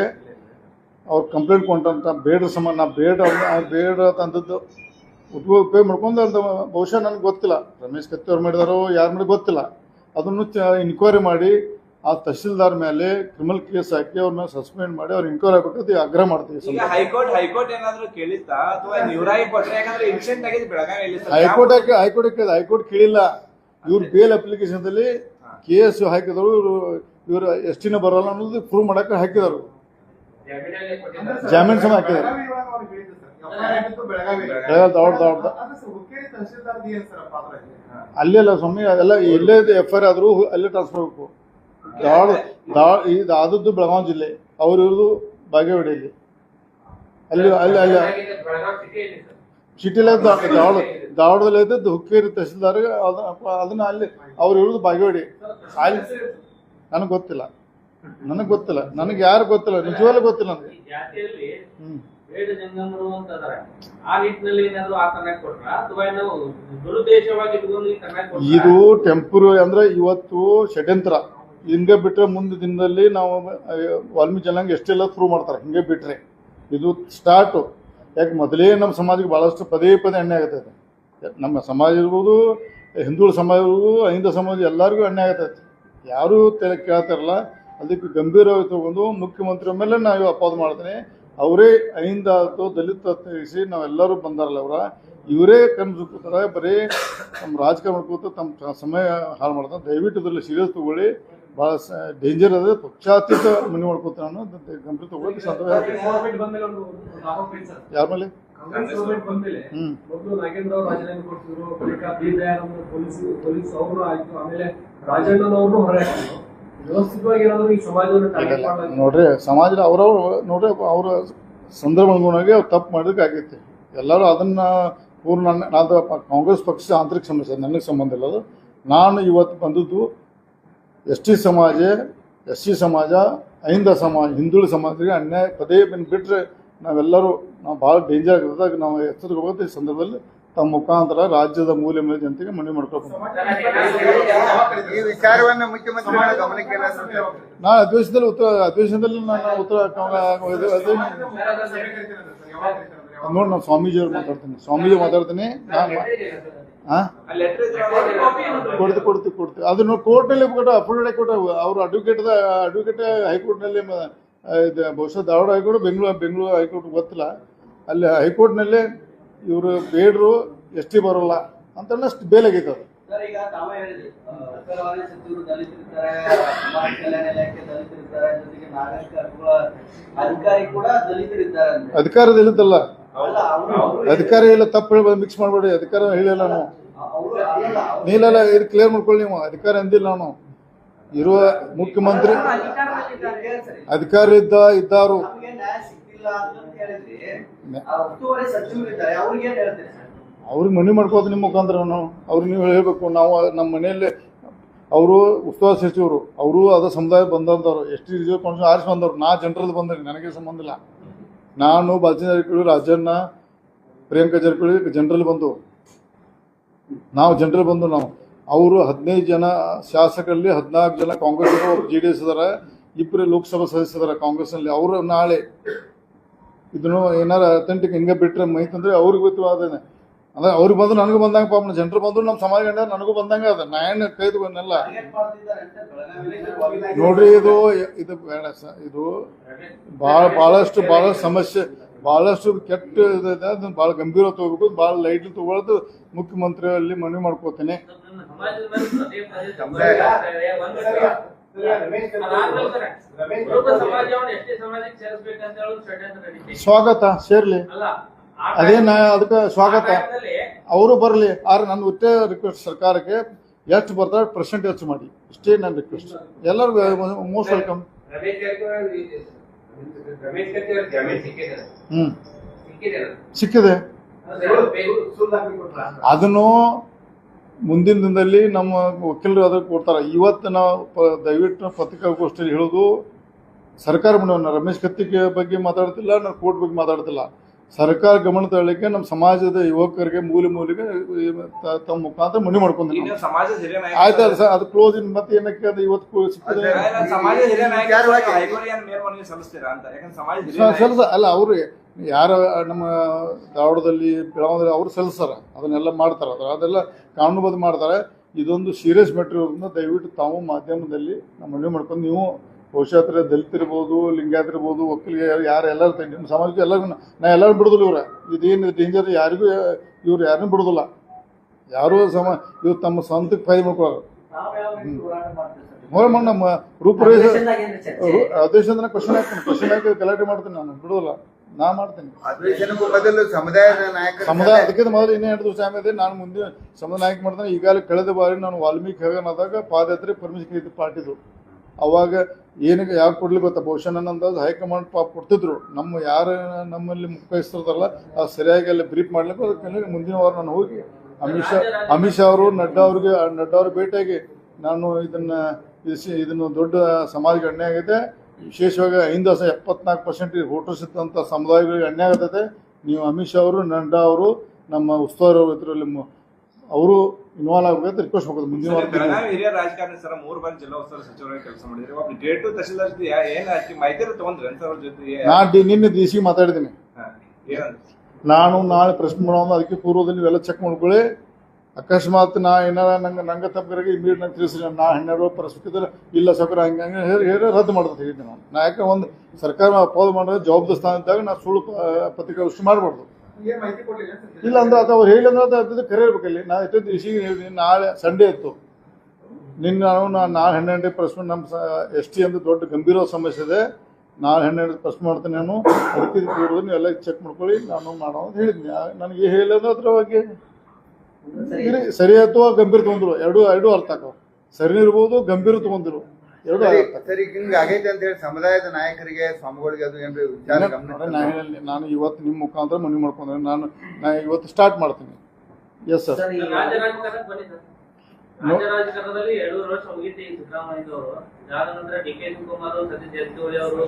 ಅವ್ರು ಕಂಪ್ಲೇಂಟ್ ಕೊಟ್ಟಂತ ಬೇಡ ಸಮ ನಾ ಬೇಡ ಬೇಡ ತಂದದ್ದು ಉಪಯೋಗ ಉಪಯೋಗ ಮಾಡ್ಕೊಂಡು ಅಂತ ಬಹುಶಃ ನನಗೆ ಗೊತ್ತಿಲ್ಲ. ರಮೇಶ್ ಕತ್ತಿ ಅವ್ರು ಮಾಡಿದಾರೋ ಯಾರು ಮಾಡಿ ಗೊತ್ತಿಲ್ಲ. ಅದನ್ನು ಇನ್ಕ್ವೈರಿ ಮಾಡಿ ಆ ತಹಶೀಲ್ದಾರ್ ಮೇಲೆ ಕ್ರಿಮಿನಲ್ ಕೇಸ್ ಹಾಕಿ ಮೇಲೆ ಸಸ್ಪೆಂಡ್ ಮಾಡಿ ಅವ್ರು ಇನ್ಕ್ವೈರಿ ಆಗ್ಬೇಕಂತ ಆಗ್ರಹ ಮಾಡ್ತೀವಿ. ಹೈಕೋರ್ಟ್ ಹೈಕೋರ್ಟ್ ಏನಾದ್ರು ಕೇಳಿತ್ತಾ? ಅಥವಾ ನೀವ್ರಾಗಿ ಕೊಟ್ರೆ? ಯಾಕಂದ್ರೆ ಇನ್ಸಿಡೆಂಟ್ ಆಗಿದೆ ಬೆಳಗಾವಿಯಲ್ಲಿ ಸರ್. ಹೈಕೋರ್ಟ್ ಹಾಕಿ ಹೈಕೋರ್ಟ್ ಕೇಳಿದ ಹೈಕೋರ್ಟ್ ಕೇಳಿಲ್ಲ. ಇವ್ರು ಬೇಲ್ ಅಪ್ಲಿಕೇಶನ್ದಲ್ಲಿ ಕೇಸ್ ಹಾಕಿದ್ರು ಇವರು ಇವರು ಎಸ್ ಟಿನ ಬರೋಲ್ಲ ಅನ್ನೋದು ಪ್ರೂವ್ ಮಾಡಕ್ಕೆ ಹಾಕಿದರು ಜಾಮೀನ್ ಸಮ ಹಾಕಿದ್ದಾರೆ. ಬೆಳಗಾವಿ ದೌಡ್ ದೌಡ್ ಅಲ್ಲೆಲ್ಲ ಸ್ವಾಮಿ ಅದೆಲ್ಲ ಎಲ್ಲೇ ಎಫ್ ಐ ಆರ್ ಆದ್ರೂ ಅಲ್ಲೇ ಟ್ರಾನ್ಸ್ಫರ್ ಆಗಬೇಕು. ದಾವಣ ದಾ ಈ ಆದದ್ದು ಬೆಳಗಾವ್ ಜಿಲ್ಲೆ ಅವ್ರು ಇರೋದು ಬಾಗೇವಾಡಿಯಲ್ಲಿ. ಅಲ್ಲಿ ಅಲ್ಲಿ ಅಲ್ಲಿ. ಸಿಟಿಲೇ ಧಾರವಾಡ ಧಾರವಾಡದಲ್ಲಿ ಇದ್ದದ್ದು ಹುಕ್ಕೇರಿ ತಹಸೀಲ್ದಾರ್ ಅದ- ಅದನ್ನ ಅಲ್ಲಿ ಅವ್ರು ಇರೋದು ಬಾಗೇವಾಡಿ. ಅಲ್ಲಿ ನನಗೆ ಗೊತ್ತಿಲ್ಲ. ನನಗೆ ಗೊತ್ತಿಲ್ಲ. ನನಗೆ ಯಾರು ಗೊತ್ತಿಲ್ಲ ನಿಜವಾಗ್ಲೂ ಗೊತ್ತಿಲ್ಲ ನನಗೆ. ಜಾತಿಯಲ್ಲಿ ಬೇಡ ಜಂಗಮರು ಅಂತ ಅದಾರೆ ಆ ನಿಟ್ಟಿನಲ್ಲಿ ಏನಾದ್ರು ಆ ಕರ್ನಾಟಕ ಕೊಟ್ರ? ಅಥವಾ ನಾವು ದುರುದ್ದೇಶವಾಗಿ ಇಟ್ಕೊಂಡು ಈ ಕರ್ನಾಟಕ ಇದು ಟೆಂಪ್ರರಿ ಅಂದ್ರೆ ಇವತ್ತು ಷಡ್ಯಂತ್ರ. ಹಿಂಗೆ ಬಿಟ್ಟರೆ ಮುಂದೆ ದಿನದಲ್ಲಿ ನಾವು ವಾಲ್ಮೀಕಿ ಜನಾಂಗ ಎಷ್ಟೆಲ್ಲ ಪ್ರೂವ್ ಮಾಡ್ತಾರೆ, ಹಿಂಗೆ ಬಿಟ್ಟರೆ ಇದು ಸ್ಟಾರ್ಟು. ಯಾಕೆ ಮೊದಲೇ ನಮ್ಮ ಸಮಾಜಕ್ಕೆ ಭಾಳಷ್ಟು ಪದೇ ಪದೇ ಅನ್ಯಾಯ ಆಗತೈತೆ ನಮ್ಮ ಸಮಾಜ ಇರ್ಬೋದು ಹಿಂದೂ ಸಮಾಜ ಇರ್ಬೋದು, ಅಹಿಂದ ಸಮಾಜ ಎಲ್ಲರಿಗೂ ಅನ್ಯಾಯ ಆಗತೈತೆ ಯಾರೂ ತಲೆ ಕೇಳ್ತಾರಲ್ಲ ಅದಕ್ಕೆ ಗಂಭೀರವಾಗಿ ತಗೊಂಡು ಮುಖ್ಯಮಂತ್ರಿ ಮೇಲೆ ನಾವು ಅಪವಾದ ಮಾಡ್ತೀನಿ. ಅವರೇ ಅಹಿಂದ ಆಯ್ತು ದಲಿತ ನಾವೆಲ್ಲರೂ ಬಂದಾರಲ್ಲ ಅವರ, ಇವರೇ ಕಣ್ಣು ಕೂತಾರೆ ಬರೀ ನಮ್ಮ ರಾಜಕಾರಣ ಕೂತು ತಮ್ಮ ಸಮಯ ಹಾಳು ಮಾಡ್ತಾರೆ. ದಯವಿಟ್ಟು ಇದರಲ್ಲಿ ಸೀರಿಯಸ್ ತಗೊಳ್ಳಿ. ಭಾಳ ಡೇಂಜರ್ ಅದ ಪಕ್ಷಾತೀತ ಮನೆ ಮಾಡ್ಕೋತಾರೆ ಅನ್ನೋದು ಗಂಭೀರ ಸಾಧ್ಯ ಯಾರ ಮೇಲೆ? ನೋಡ್ರಿ ಸಮಾಜದ ಅವ್ರವ್ರು ನೋಡ್ರಿ ಅವ್ರ ಸಂದರ್ಭ ಅನುಗುಣವಾಗಿ ಅವ್ರು ತಪ್ಪು ಮಾಡೋದಕ್ಕೆ ಆಗೈತಿ. ಎಲ್ಲರೂ ಅದನ್ನ ಪೂರ್ಣ ನಾನು ಕಾಂಗ್ರೆಸ್ ಪಕ್ಷದ ಆಂತರಿಕ ಸಮಸ್ಯೆ ನನಗೆ ಸಂಬಂಧ ಇಲ್ಲ ಅದು. ನಾನು ಇವತ್ತು ಬಂದದ್ದು ಎಸ್ ಟಿ ಸಮಾಜ ಎಸ್ ಸಿ ಸಮಾಜ ಅಹಿಂದ ಸಮಾಜ ಹಿಂದುಳಿದ ಸಮಾಜಕ್ಕೆ ಅನ್ಯಾಯ ಪದೇ ಬಿನ್ ಬಿಟ್ಟರೆ ನಾವೆಲ್ಲರೂ ನಾವು ಭಾಳ ಡೇಂಜರ್ ಆಗಿರೋದಾಗ ನಾವು ಎಚ್ಚರಿಕೆ ಈ ಸಂದರ್ಭದಲ್ಲಿ ತಮ್ಮ ಮುಖಾಂತರ ರಾಜ್ಯದ ಮೂಲೆ ಮೇಲೆ ಜನತೆಗೆ ಮನವಿ ಮಾಡ್ಕೋಬೇಕು ಈ ವಿಚಾರವನ್ನು ಮುಖ್ಯಮಂತ್ರಿಗಳ ಗಮನಕ್ಕೆ ನಾನು ಅಧಿವೇಶನದಲ್ಲಿ ಉತ್ತರ ಅಧಿವೇಶನದಲ್ಲಿ ನಾನು ಉತ್ತರ ನೋಡಿ ನಾನು ಸ್ವಾಮೀಜಿಯವ್ರು ಮಾತಾಡ್ತೀನಿ. ಸ್ವಾಮೀಜಿ ಮಾತಾಡ್ತೀನಿ. ನಾನು ಕೊಡ್ತು ಕೊಡ್ತು ಕೊಡ್ತು. ಅದನ್ನು ಕೋರ್ಟ್ನಲ್ಲಿ ಕೊಟ್ಟು ಅಫಿಡವಿಟ್ ಕೊಟ್ಟು ಅವರು ಅಡ್ವೊಕೇಟ್ ಅಡ್ವೊಕೇಟ್ ಹೈಕೋರ್ಟ್ನಲ್ಲಿ ಮ- ಇದು ಬಹುಶಃ Dharwad high court Bengaluru Bengaluru high court ಗೊತ್ತಿಲ್ಲ. ಅಲ್ಲಿ ಹೈಕೋರ್ಟ್ನಲ್ಲಿ ಇವರು ಬೇಡರು ಎಸ್ ಟಿ ಬರೋಲ್ಲ ಅಂತ ಅಷ್ಟು ಬೇಲಾಗೈತೆ ಅದು ಸರ್ ಅಧಿಕಾರಿ ಇಲ್ಲ ತಪ್ಪು ಹೇಳ್ಬೋದು ಮಿಕ್ಸ್ ಮಾಡ್ಬೇಡಿ ಅಧಿಕಾರ ಹೇಳಿಲ್ಲ ನಾವು. ನೀಲೆಲ್ಲ ಇದು ಕ್ಲಿಯರ್ ಮಾಡ್ಕೊಳ್ಳಿ ನೀವು ಅಧಿಕಾರ ಅಂದಿಲ್ಲ ನಾನು. ಇರುವ ಮುಖ್ಯಮಂತ್ರಿ. ಅಧಿಕಾರ ಇದ್ದ ಇದ್ದಾರು. ಅವ್ರಿಗೆ ಮನವಿ ಮಾಡ್ಕೋದು ನಿಮ್ಮ ಮುಖಾಂತರ ನಾವು ಅವ್ರಿಗೆ ನೀವು ಹೇಳಬೇಕು ನಾವು ನಮ್ಮ ಮನೆಯಲ್ಲಿ ಅವರು ಉಸ್ತುವಾರಿ ಸಚಿವರು ಅವರು ಅದ ಸಮುದಾಯ ಬಂದಂಥವ್ರು ಎಷ್ಟು ರಿಸರ್ವ್ ಕೌನ್ಸಿಲ್ ಆರಿಸಿ ಬಂದವರು ನಾ ಜನರದ್ದು ಬಂದ್ರಿ ನನಗೆ ಸಂಬಂಧ ಇಲ್ಲ. ನಾನು ಬಾಲಚಂದ್ರ ರಾಜಣ್ಣ, ಪ್ರಿಯಾಂಕಾ ಜಾರಕಿಹೊಳಿ ಜನರಲ್ ಬಂದು. ನಾವು ಜನರಲ್ ಬಂದು ನಾವು. ಅವರು ಹದಿನೈದು ಜನ ಶಾಸಕರಲ್ಲಿ ಹದಿನಾಲ್ಕು ಜನ ಕಾಂಗ್ರೆಸ್ ಜೆ ಡಿ ಎಸ್ ಇದ್ದಾರೆ ಇಬ್ಬರು ಲೋಕಸಭಾ ಸದಸ್ಯರ ಕಾಂಗ್ರೆಸ್ನಲ್ಲಿ. ಅವರು ನಾಳೆ ಇದನ್ನು ಏನಾರ ಅಥೆಂಟಿಕ್ ಹಿಂಗೆ ಬಿಟ್ಟರೆ ಮೈತಂದರೆ ಅವ್ರಿಗೆ ಗೊತ್ತು ಅದೇನೆ ಅಂದ್ರೆ ಅವ್ರಿಗೆ ಬಂದು ನನಗೂ ಬಂದಂಗೆ ಪಾಪ ಜನರು ಬಂದ್ರು ನಮ್ಮ ಸಮಾಜ ಗಂಡ ನನಗೂ ಬಂದಂಗ ಅದ. ನಾ ಏನು ಅಂತ ಬೆಳಗಾವಿಯಲ್ಲಿ ನೋಡ್ರಿ ಇದು ಇದು ಬೇಡ ಸ ಇದು ಬಹಳ ಭಾಳಷ್ಟು ಭಾಳಷ್ಟು ಸಮಸ್ಯೆ ಭಾಳಷ್ಟು ಕೆಟ್ಟ ಇದೆ ಅದನ್ನ ಭಾಳ ಗಂಭೀರ ತಗೋಬೇಕು ಭಾಳ ಲೈಟ್ಲಿ ತಗೊಳ್ಳೋದು ಮುಖ್ಯಮಂತ್ರಿಯಲ್ಲಿ ಮನವಿ ಮಾಡ್ಕೋತೇನೆ. ಸ್ವಾಗತ ಸೇರ್ಲಿ. ಅಲ್ಲ ಆ ಅದೇ ನಾ ಅದಕ್ಕೆ ಸ್ವಾಗತ. ಅವರು ಬರಲಿ. ಆದ್ರೆ ನನ್ನ ಒಟ್ಟೆ ರಿಕ್ವೆಸ್ಟ್ ಸರ್ಕಾರಕ್ಕೆ ಎಷ್ಟು ಬರ್ತಾರೆ ಪ್ರೆಸೆಂಟ್ ಹೆಚ್ಚು ಮಾಡಿ. ಇಷ್ಟೇ ನನ್ನ ರಿಕ್ವೆಸ್ಟ್ ಎಲ್ಲರಿಗೂ ಮೋಸ್ಟ್ ವೆಲ್ಕಮ್ ಹ್ಮ್. ಸಿಕ್ಕಿದೆ ಅದನ್ನು ಮುಂದಿನ ದಿನದಲ್ಲಿ ನಮ್ಮ ವಕೀಲರು ಅದಕ್ಕೆ ಕೊಡ್ತಾರೆ. ಇವತ್ತು ನಾವು ದಯವಿಟ್ಟು ಪತ್ರಿಕಾಗೋಷ್ಠಿಯಲ್ಲಿ ಹೇಳೋದು ಸರ್ಕಾರ ಮನವನ್ನ ರಮೇಶ್ ಕತ್ತಿಗೆ ಬಗ್ಗೆ ಮಾತಾಡ್ತಿಲ್ಲ ನಾನು ಕೋರ್ಟ್ ಬಗ್ಗೆ ಮಾತಾಡ್ತಿಲ್ಲ. ಸರ್ಕಾರ ಗಮನ ತಳ್ಳಿಕೆ ನಮ್ಮ ಸಮಾಜದ ಯುವಕರಿಗೆ ಮೂಲೆ ಮೂಲೆಗೆ ತ- ತಮ್ಮ ಮುಖಾಂತರ ಮನವಿ ಮಾಡ್ಕೊಂಡಿಲ್ಲ ಆಯ್ತು ಅದು ಸರ್ ಅದು ಕ್ಲೋಸ್ ಇನ್ ಮತ್ತೆ ಏನಕ್ಕೆ ಅದು ಇವತ್ತು ಸಿಕ್ಕಿದೆ? ಸಲ್ಸ ಅಲ್ಲ ಅವರು ಯಾರ ನಮ್ಮ ಧಾರವಾಡದಲ್ಲಿ ಬೆಳವಣಿಗೆ ಅವರು ಸಲ್ಲಿಸ್ತಾರ. ಅದನ್ನೆಲ್ಲ ಮಾಡ್ತಾರೆ. ಅದರ ಅದೆಲ್ಲ ಕಾನೂನುಬದ್ಧ ಮಾಡ್ತಾರೆ. ಇದೊಂದು ಸೀರಿಯಸ್ ಮೆಟ್ರಿಯೋದ್ರಿಂದ ಇರೋದ್ರಿಂದ ದಯವಿಟ್ಟು ತಾವು ಮಾಧ್ಯಮದಲ್ಲಿ ನಮ್ಮ ಮನವಿ ಮಾಡ್ಕೊಂಡು ನೀವು ಬಹುಶಃ ದಲಿತರಿರ್ಬೋದು ಲಿಂಗಾಯತ್ ಇರ್ಬೋದು ಒಕ್ಕಲಿಗೆ ಯಾರು ಎಲ್ಲರೂ ನಿಮ್ಮ ಸಮಾಜಕ್ಕೆ ಎಲ್ಲರಿಗೂ ನಾ ಎಲ್ಲರೂ ಬಿಡೋದಿಲ್ಲ ಇವ್ರ. ಇದೇನು ಡೇಂಜರ್ ಯಾರಿಗೂ ಇವ್ರು ಯಾರನ್ನೂ ಬಿಡೋದಿಲ್ಲ. ಯಾರೂ ಸಮ ಇವ್ರು ತಮ್ಮ ಸ್ವಂತಕ್ಕೆ ಫೈದೆ ಮಾಡ್ಕೊಳ್ಳೋರು. ಹ್ಞೂ ಅದೇಶ್ ಅಂದ್ರೆ ನಮ್ಮ ರೂಪರೇಷ ಏನ್ರಿ ಚರ್ಚೆ? ಕ್ವಶನ್ ಹಾಕ್ತೀನಿ. ಕ್ವಶನ್ ಹಾಕಿ ಗಲಾಟೆ ಮಾಡ್ತೀನಿ ನಾನು. ಬಿಡೋದಿಲ್ಲ. ನಾ ಮಾಡ್ತೀನಿ. ಸಮುದಾಯ ಬದಲು ಸಮುದಾಯದ ನಾಯಕರ ಸಮುದಾಯ ಅದಕ್ಕಿಂತ ಮೊದಲು ಇನ್ನೇ ಎರಡು ದಿವಸ ಆಮೇಲೆ ನಾನು ಮುಂದೆ ಸಮುದಾಯ ನಾಯಕ ಮಾಡ್ತಾನೆ. ಈಗಾಗಲೇ ಕಳೆದ ಬಾರಿ ನಾನು ವಾಲ್ಮೀಕಿ ಹೆಗನಾದಾಗ ಪಾದಯಾತ್ರೆ ಪರ್ಮಿಷನ್ ಇದ್ದು ಪಾರ್ಟಿದು. ಅವಾಗ ಏನಕ್ಕೆ ಯಾವ ಕೊಡ್ಲಿ ಗೊತ್ತಾ? ಬಹುಶಃ ನನ್ನ ಅಂದಾಜು ಹೈಕಮಾಂಡ್ ಪಾಪ ಕೊಡ್ತಿದ್ರು. ನಮ್ಮ ಯಾರು ನಮ್ಮಲ್ಲಿ ಮುಖ್ಯಸ್ಥರದಲ್ಲ ಅದು ಸರಿಯಾಗಿ ಅಲ್ಲಿ ಬ್ರೀಫ್ ಮಾಡ್ಲಿಕ್ಕೆ ಅದಕ್ಕೆ ಮುಂದಿನ ವಾರ ನಾನು ಹೋಗಿ ಅಮಿತ್ ಶಾ ಅಮಿತ್ ಶಾ ಅವರು, ನಡ್ಡಾ ಅವ್ರಿಗೆ ನಡ್ಡಾ ಅವ್ರಿಗೆ ಭೇಟಿಯಾಗಿ ನಾನು ಇದನ್ನ, ಇದು ಇದನ್ನು ದೊಡ್ಡ ಸಮಾಜಕ್ಕೆ ಅನ್ಯಾಯ ಆಗೈತೆ ವಿಶೇಷವಾಗಿ ಐದು ವರ್ಷ ಎಪ್ಪತ್ನಾಲ್ಕು ಪರ್ಸೆಂಟ್ ವೋಟರ್ಸ್ ಇದ್ದಂಥ ಸಮುದಾಯಗಳಿಗೆ ಅನ್ಯಾಯ ಆಗತೈತೆ ನೀವು ಅಮಿತ್ ಶಾ ಅವರು, ನಡ್ಡಾ ಅವರು, ನಮ್ಮ ಉಸ್ತುವಾರಿ ಇದರಲ್ಲಿ ಅವರು ಇನ್ವಾಲ್ವ್ ಆಗಬೇಕು ರಿಕ್ವೆಸ್ಟ್ ಹೋಗೋದು ಮುಂದಿನ ವಾರ ಬೆಳಗಾವಿ ಹಿರಿಯ ರಾಜಕಾರಣಿ ಸರ್ ಮೂರು ಬಾರಿ ಜಿಲ್ಲಾ ಉಸ್ತುವಾರಿ ಸಚಿವರಾಗಿ ಕೆಲಸ ಮಾಡಿದ್ರಿ ಒಬ್ಬ ಗ್ರೇಟ್ ತಹಶೀಲ್ದಾರ್ ಜೊತೆ ಏನು ಅಷ್ಟ್ ಮಾಹಿತಿ ತಗೊಂಡ್ರಿ ಸರ್ ಅವ್ರ ಜೊತೆ ನಾ ಡಿ ನಿನ್ನೆ ಡಿ ಸಿ ಮಾತಾಡಿದ್ದೀನಿ. ನಾನು ನಾಳೆ ಪ್ರಶ್ನೆ ಮಾಡೋದು ಅದಕ್ಕೆ ಪೂರ್ವದಲ್ಲಿ ಇವೆಲ್ಲ ಚೆಕ್ ಮಾಡ್ಕೊಳ್ಳಿ. ಅಕಸ್ಮಾತ್ ನಾ ಏನಾರ ನಂಗೆ ನಂಗೆ ತಪ್ಪರಿಗೆ ಇಮಿಡಿಯೇಟ್ ನಂಗೆ ತಿಳಿಸಿ ನಾ ಹನ್ನೆರಡು ಪರಿಸ್ಥಿತಿ ಇಲ್ಲ ಸೌಕರ್ಯ ಹಂಗೆ ಹಂಗೆ ಹೇಳಿ ಹೇಳಿ ರದ್ದು ಮಾಡೋದು ಹೇಳಿದ್ದೆ ನಾನು. ನಾ ಯಾಕೆ ಒಂದು ಸರ್ಕಾರ ಅಪೋಸ್ ಮಾಡಿದ್ರೆ ಜವಾಬ್ದಾರಿ ಸ್ಥಾನ ಇದ್ದಾಗ ನಾ ಸುಳ್ಳು ಪತ್ರಿಕಾಗೋಷ್ಠಿ ಮಾಡಬಾರ್ದು. ಇಲ್ಲ ಅಂದ್ರೆ ಅದು ಅವ್ರು ಹೇಳಿ ಅಂದ್ರೆ ಅದು ಕರೆ ಇರ್ಬೇಕಲ್ಲಿ ನಾ ಎಷ್ಟೋ ಇಸಿಗೆ ಹೇಳಿದ್ದೀನಿ ನಾಳೆ ಸಂಡೇ ಇತ್ತು. ನಿನ್ನ ನಾನು ನಾ- ನಾಳೆ ಹನ್ನೆರಡು ಪ್ರಶ್ನೆ ನಮ್ಮ ಎಸ್ ಟಿ ಅಂದ್ರೆ ದೊಡ್ಡ ಗಂಭೀರ ಸಮಸ್ಯೆ ಇದೆ. ನಾಳೆ ಹನ್ನೆರಡು ಪ್ರಶ್ನೆ ಮಾಡ್ತೀನಿ ನಾನು. ಅದಕ್ಕೆ ಇರೋದು ನೀವೆಲ್ಲ ಚೆಕ್ ಮಾಡ್ಕೊಳ್ಳಿ ನಾನು ಮಾಡೋ ಅಂತ ಹೇಳಿದ್ನಿ. ನನಗೆ ಹೇಳೋದು ಅದ್ರ ಬಗ್ಗೆ ಸರಿ. ಇರಿ, ಸರಿ ಅಥವಾ ಗಂಭೀರ ತೊಗೊಂಡ್ರು ಎರಡು ಎರಡು ಅರ್ಥ ಆಕವು ಸರಿ ಇರ್ಬೋದು ಗಂಭೀರ ತೊಗೊಂಡಿರು ಎರಡು ಸರಿ ಆಗೈತೆ ಅಂತ ಹೇಳಿ ಸಮುದಾಯದ ನಾಯಕರಿಗೆ ಸ್ವಾಮಿಗಳಿಗೆ ಅದು ಏನ್ರಿ ವಿಚಾರ ಗಮನ ನಾನು ಇವತ್ತು ನಿಮ್ಮ ಮುಖಾಂತರ ಮನವಿ ಮಾಡ್ಕೊಂಡ್ರೆ ನಾನು ನಾ ಇವತ್ತು ಸ್ಟಾರ್ಟ್ ಮಾಡ್ತೀನಿ. ಎಸ್ ಸರ್ ರಾಜಕಾರಣದಲ್ಲಿ ವರ್ಷ ಮುಗಿತು ಈ ಸಿದ್ದರಾಮಯ್ಯನವರು ಇದಾದ ನಂತರ ಡಿ ಕೆ ಶಿವಕುಮಾರ್ ಸತೀಶ್ ಜಾರಕಿಹೊಳಿ ಅವರು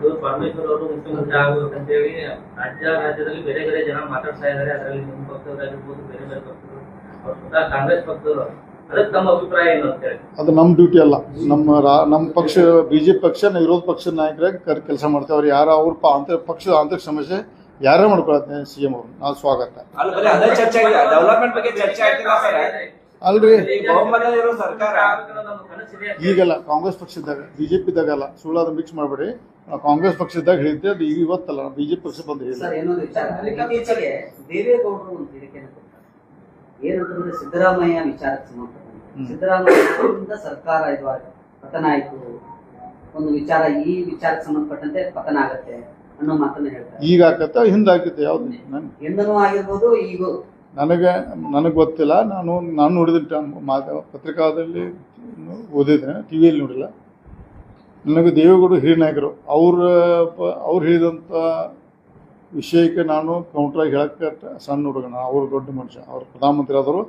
ಇವರು ಪರಮೇಶ್ವರ್ ಅವರು ಮುಖ್ಯಮಂತ್ರಿ ಆಗ್ಬೇಕಂತೇಳಿ ರಾಜ್ಯ ರಾಜ್ಯದಲ್ಲಿ ಬೇರೆ ಬೇರೆ ಜನ ಮಾತಾಡ್ತಾ ಇದ್ದಾರೆ. ಅದರಲ್ಲಿ ನಿಮ್ಮ ಪಕ್ಷದವರಾಗಿರ್ಬೋದು ಬೇರೆ ಬೇರೆ ಪಕ್ಷದವರು. ಅವ್ರು ಸ್ವತಃ ಕಾಂಗ್ರೆಸ್ ಪಕ್ಷದವರು. ಅದಕ್ಕೆ ತಮ್ಮ ಅಭಿಪ್ರಾಯ ಏನು ಅಂತ ಹೇಳಿ. ಅದು ನಮ್ಮ ಡ್ಯೂಟಿ ಅಲ್ಲ. ನಮ್ಮ ರಾ ನಮ್ಮ ಪಕ್ಷ ಬಿಜೆಪಿ ಪಕ್ಷ ನಾವು ವಿರೋಧ ಪಕ್ಷದ ನಾಯಕರಾಗಿ ಕೆಲಸ ಮಾಡ್ತೇವೆ ಅವ್ರು ಯಾರು ಅವ್ರ ಪ- ಆಂತರಿಕ ಪಕ್ಷದ ಆಂತರಿಕ ಸಮಸ್ಯೆ ಯಾರೇ ಮಾಡ್ಕೊಳತ್ತೆ ಸಿ ಎಂ ಅವರು. ನಾವು ಸ್ವಾಗತ. ಅಲ್ಲ ಬರೀ ಅದೇ ಚರ್ಚೆ ಆಗಿದೆ. ಡೆವಲಪ್ಮೆಂಟ್ ಬಗ್ಗೆ ಚರ್ಚೆ ಆಗ್ತಿಲ್ಲ ಸರ್ ಅಲ್ರಿ. ಈಗಲ್ಲ ಕಾಂಗ್ರೆಸ್ ಪಕ್ಷದಾಗ ಬಿಜೆಪಿ ಇದ್ದಾಗಲ್ಲ ಸುಳ್ಳಾದ ಮಿಕ್ಸ್ ಮಾಡಬೇಡಿ. ಕಾಂಗ್ರೆಸ್ ಪಕ್ಷದಾಗ ಹೇಳಿದ್ದೆ ಅದು ಈಗ ಇವತ್ತಲ್ಲ ಬಿಜೆಪಿ ಪಕ್ಷ ಬಂದು ಏನಂತಂದ್ರೆ ಸಿದ್ದರಾಮಯ್ಯ ವಿಚಾರಕ್ಕೆ ಸಂಬಂಧಪಟ್ಟಂತೆ. ಸಿದ್ದರಾಮಯ್ಯ ಸರ್ಕಾರ ಇದು ಆಯ್ತು, ಪತನ ಆಯ್ತು. ಒಂದು ವಿಚಾರ ಈ ವಿಚಾರಕ್ಕೆ ಸಂಬಂಧಪಟ್ಟಂತೆ ಪತನ ಆಗತ್ತೆ ಅನ್ನೋ ಮಾತನ್ನ ಹೇಳ್ತಾರೆ. ಈಗ ಆಕತ್ತ ಹಿಂದೆ ಆಕತ್ತೆ ಯಾವ್ದು? ಎಂದನೂ ಆಗಿರ್ಬೋದು ಈಗ. ನನಗೆ ನನಗೆ ಗೊತ್ತಿಲ್ಲ. ನಾನು ನಾನು ನೋಡಿದ ಮಾತ ಪತ್ರಿಕಾದಲ್ಲಿ ಓದಿದ್ದೇನೆ ಟಿ ವಿಯಲ್ಲಿ ನೋಡಿಲ್ಲ. ನನಗೆ ದೇವೇಗೌಡ ಹಿರಿಯ ನಾಯಕರು ಅವ್ರ ಅವ್ರು ಹೇಳಿದಂಥ ವಿಷಯಕ್ಕೆ ನಾನು ಕೌಂಟ್ರಾಗಿ ಹೇಳಕ್ಕೆ ಸಣ್ಣ ಹುಡುಗನ, ಅವರು ದೊಡ್ಡ ಮನುಷ್ಯ, ಅವರು ಪ್ರಧಾನಮಂತ್ರಿ ಆದರು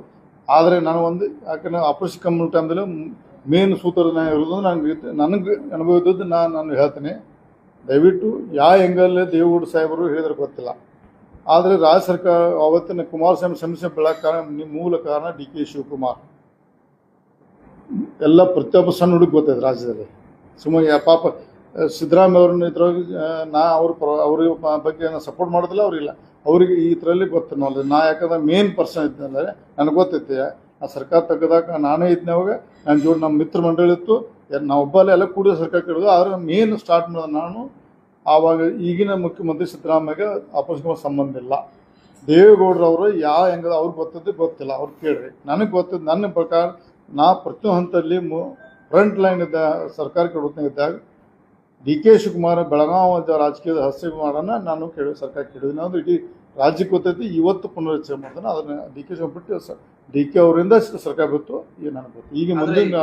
ಆದರೆ ನಾನು ಒಂದು, ಯಾಕಂದರೆ ಆಪರೇಷನ್ ಕಮ್ಮಿ ಟೈಮ್ದಲ್ಲಿ ಮೇನ್ ಸೂತ್ರ ಇರೋದು ನನಗೆ ನನಗೆ ಅನುಭವ ಇದ್ದದ್ದು ನಾನು ನಾನು ಹೇಳ್ತೀನಿ. ದಯವಿಟ್ಟು ಯಾವ ಎಂಗಲ್ಲೇ ದೇವೇಗೌಡ ಸಾಹೇಬರು ಹೇಳಿದ್ರೆ ಗೊತ್ತಿಲ್ಲ. ಆದರೆ ರಾಜ್ಯ ಸರ್ಕಾರ ಅವತ್ತಿನ ಕುಮಾರಸ್ವಾಮಿ ಸಮಸ್ಯೆ ಬೆಳಕ ಕಾರಣ, ಮೂಲ ಕಾರಣ ಡಿ ಕೆ ಶಿವಕುಮಾರ್. ಎಲ್ಲ ಪ್ರತಿಯೊಬ್ಬ ಸಣ್ಣ ಹುಡುಗ ಗೊತ್ತಾಯ್ತು ರಾಜ್ಯದಲ್ಲಿ. ಸುಮ್ಮನೆ ಪಾಪ ಸಿದ್ದರಾಮಯ್ಯ ಅವ್ರನ್ನ ಇದ್ರಾಗ ನಾ ಅವ್ರ ಪ್ರ, ಅವ್ರ ಬಗ್ಗೆ ನಾನು ಸಪೋರ್ಟ್ ಮಾಡೋದಿಲ್ಲ ಅವ್ರಿಗಿಲ್ಲ ಅವರಿಗೆ ಈ ಥರಲ್ಲಿ ಗೊತ್ತು. ನಾಲೆಜ್ ನಾ ಯಾಕಂದ್ರೆ ಮೇನ್ ಪರ್ಸನ್ ಇದ್ದಂದರೆ ನನಗೆ ಗೊತ್ತೈತಿ. ಆ ಸರ್ಕಾರ ತೆಗೆದಾಗ ನಾನೇ ಇದ್ನ ಅವಾಗ. ನನ್ನ ಜೋಡಿ ನಮ್ಮ ಮಿತ್ರ ಮಂಡಳಿ ಇತ್ತು ನಾವು ಒಬ್ಬಲ್ಲೇ ಎಲ್ಲ ಕೂಡ ಸರ್ಕಾರ ಕೇಳೋದು ಆದ್ರೆ ಮೇನ್ ಸ್ಟಾರ್ಟ್ ಮಾಡಿದ ನಾನು ಆವಾಗ ಈಗಿನ ಮುಖ್ಯಮಂತ್ರಿ ಸಿದ್ದರಾಮಯ್ಯಗೆ ಆಪರೇಷನ್ ಸಂಬಂಧ ಇಲ್ಲ. ದೇವೇಗೌಡರವರು ಯಾವ ಹೆಂಗದ ಅವ್ರಿಗೆ ಗೊತ್ತದ್ದು ಗೊತ್ತಿಲ್ಲ. ಅವ್ರು ಕೇಳ್ರಿ. ನನಗೆ ಗೊತ್ತಿತ್ತು ನನ್ನ ಪ್ರಕಾರ ನಾ ಪ್ರತಿಯೊಂದು ಹಂತದಲ್ಲಿ ಮು ಫ್ರಂಟ್ ಲೈನ್ ಇದ್ದ ಸರ್ಕಾರ ಇದ್ದಾಗ ಡಿ ಕೆ ಶಿವಕುಮಾರ್ ಬೆಳಗಾವಿ ರಾಜಕೀಯದ ಹಸ್ಯ ಮಾಡೋಣ ನಾನು ಕೇಳಿ ಸರ್ಕಾರ ಕೇಳಿದ್ದೀನಿ. ಅಂದ್ರೆ ಇಡೀ ರಾಜ್ಯಕ್ಕೆ ಗೊತ್ತೈತಿ ಇವತ್ತು ಪುನರ್ರಚನೆ ಮಾಡ್ತಾನೆ. ಅದನ್ನ ಡಿ ಕೆ ಶಿವಕುಮಾರ್ ಬಿಟ್ಟು ಡಿ ಕೆ ಅವರಿಂದ ಸರ್ಕಾರ ಬಿತ್ತು. ಈಗ ನನಗೆ ಗೊತ್ತು. ಈಗ ಮುಂದಿನ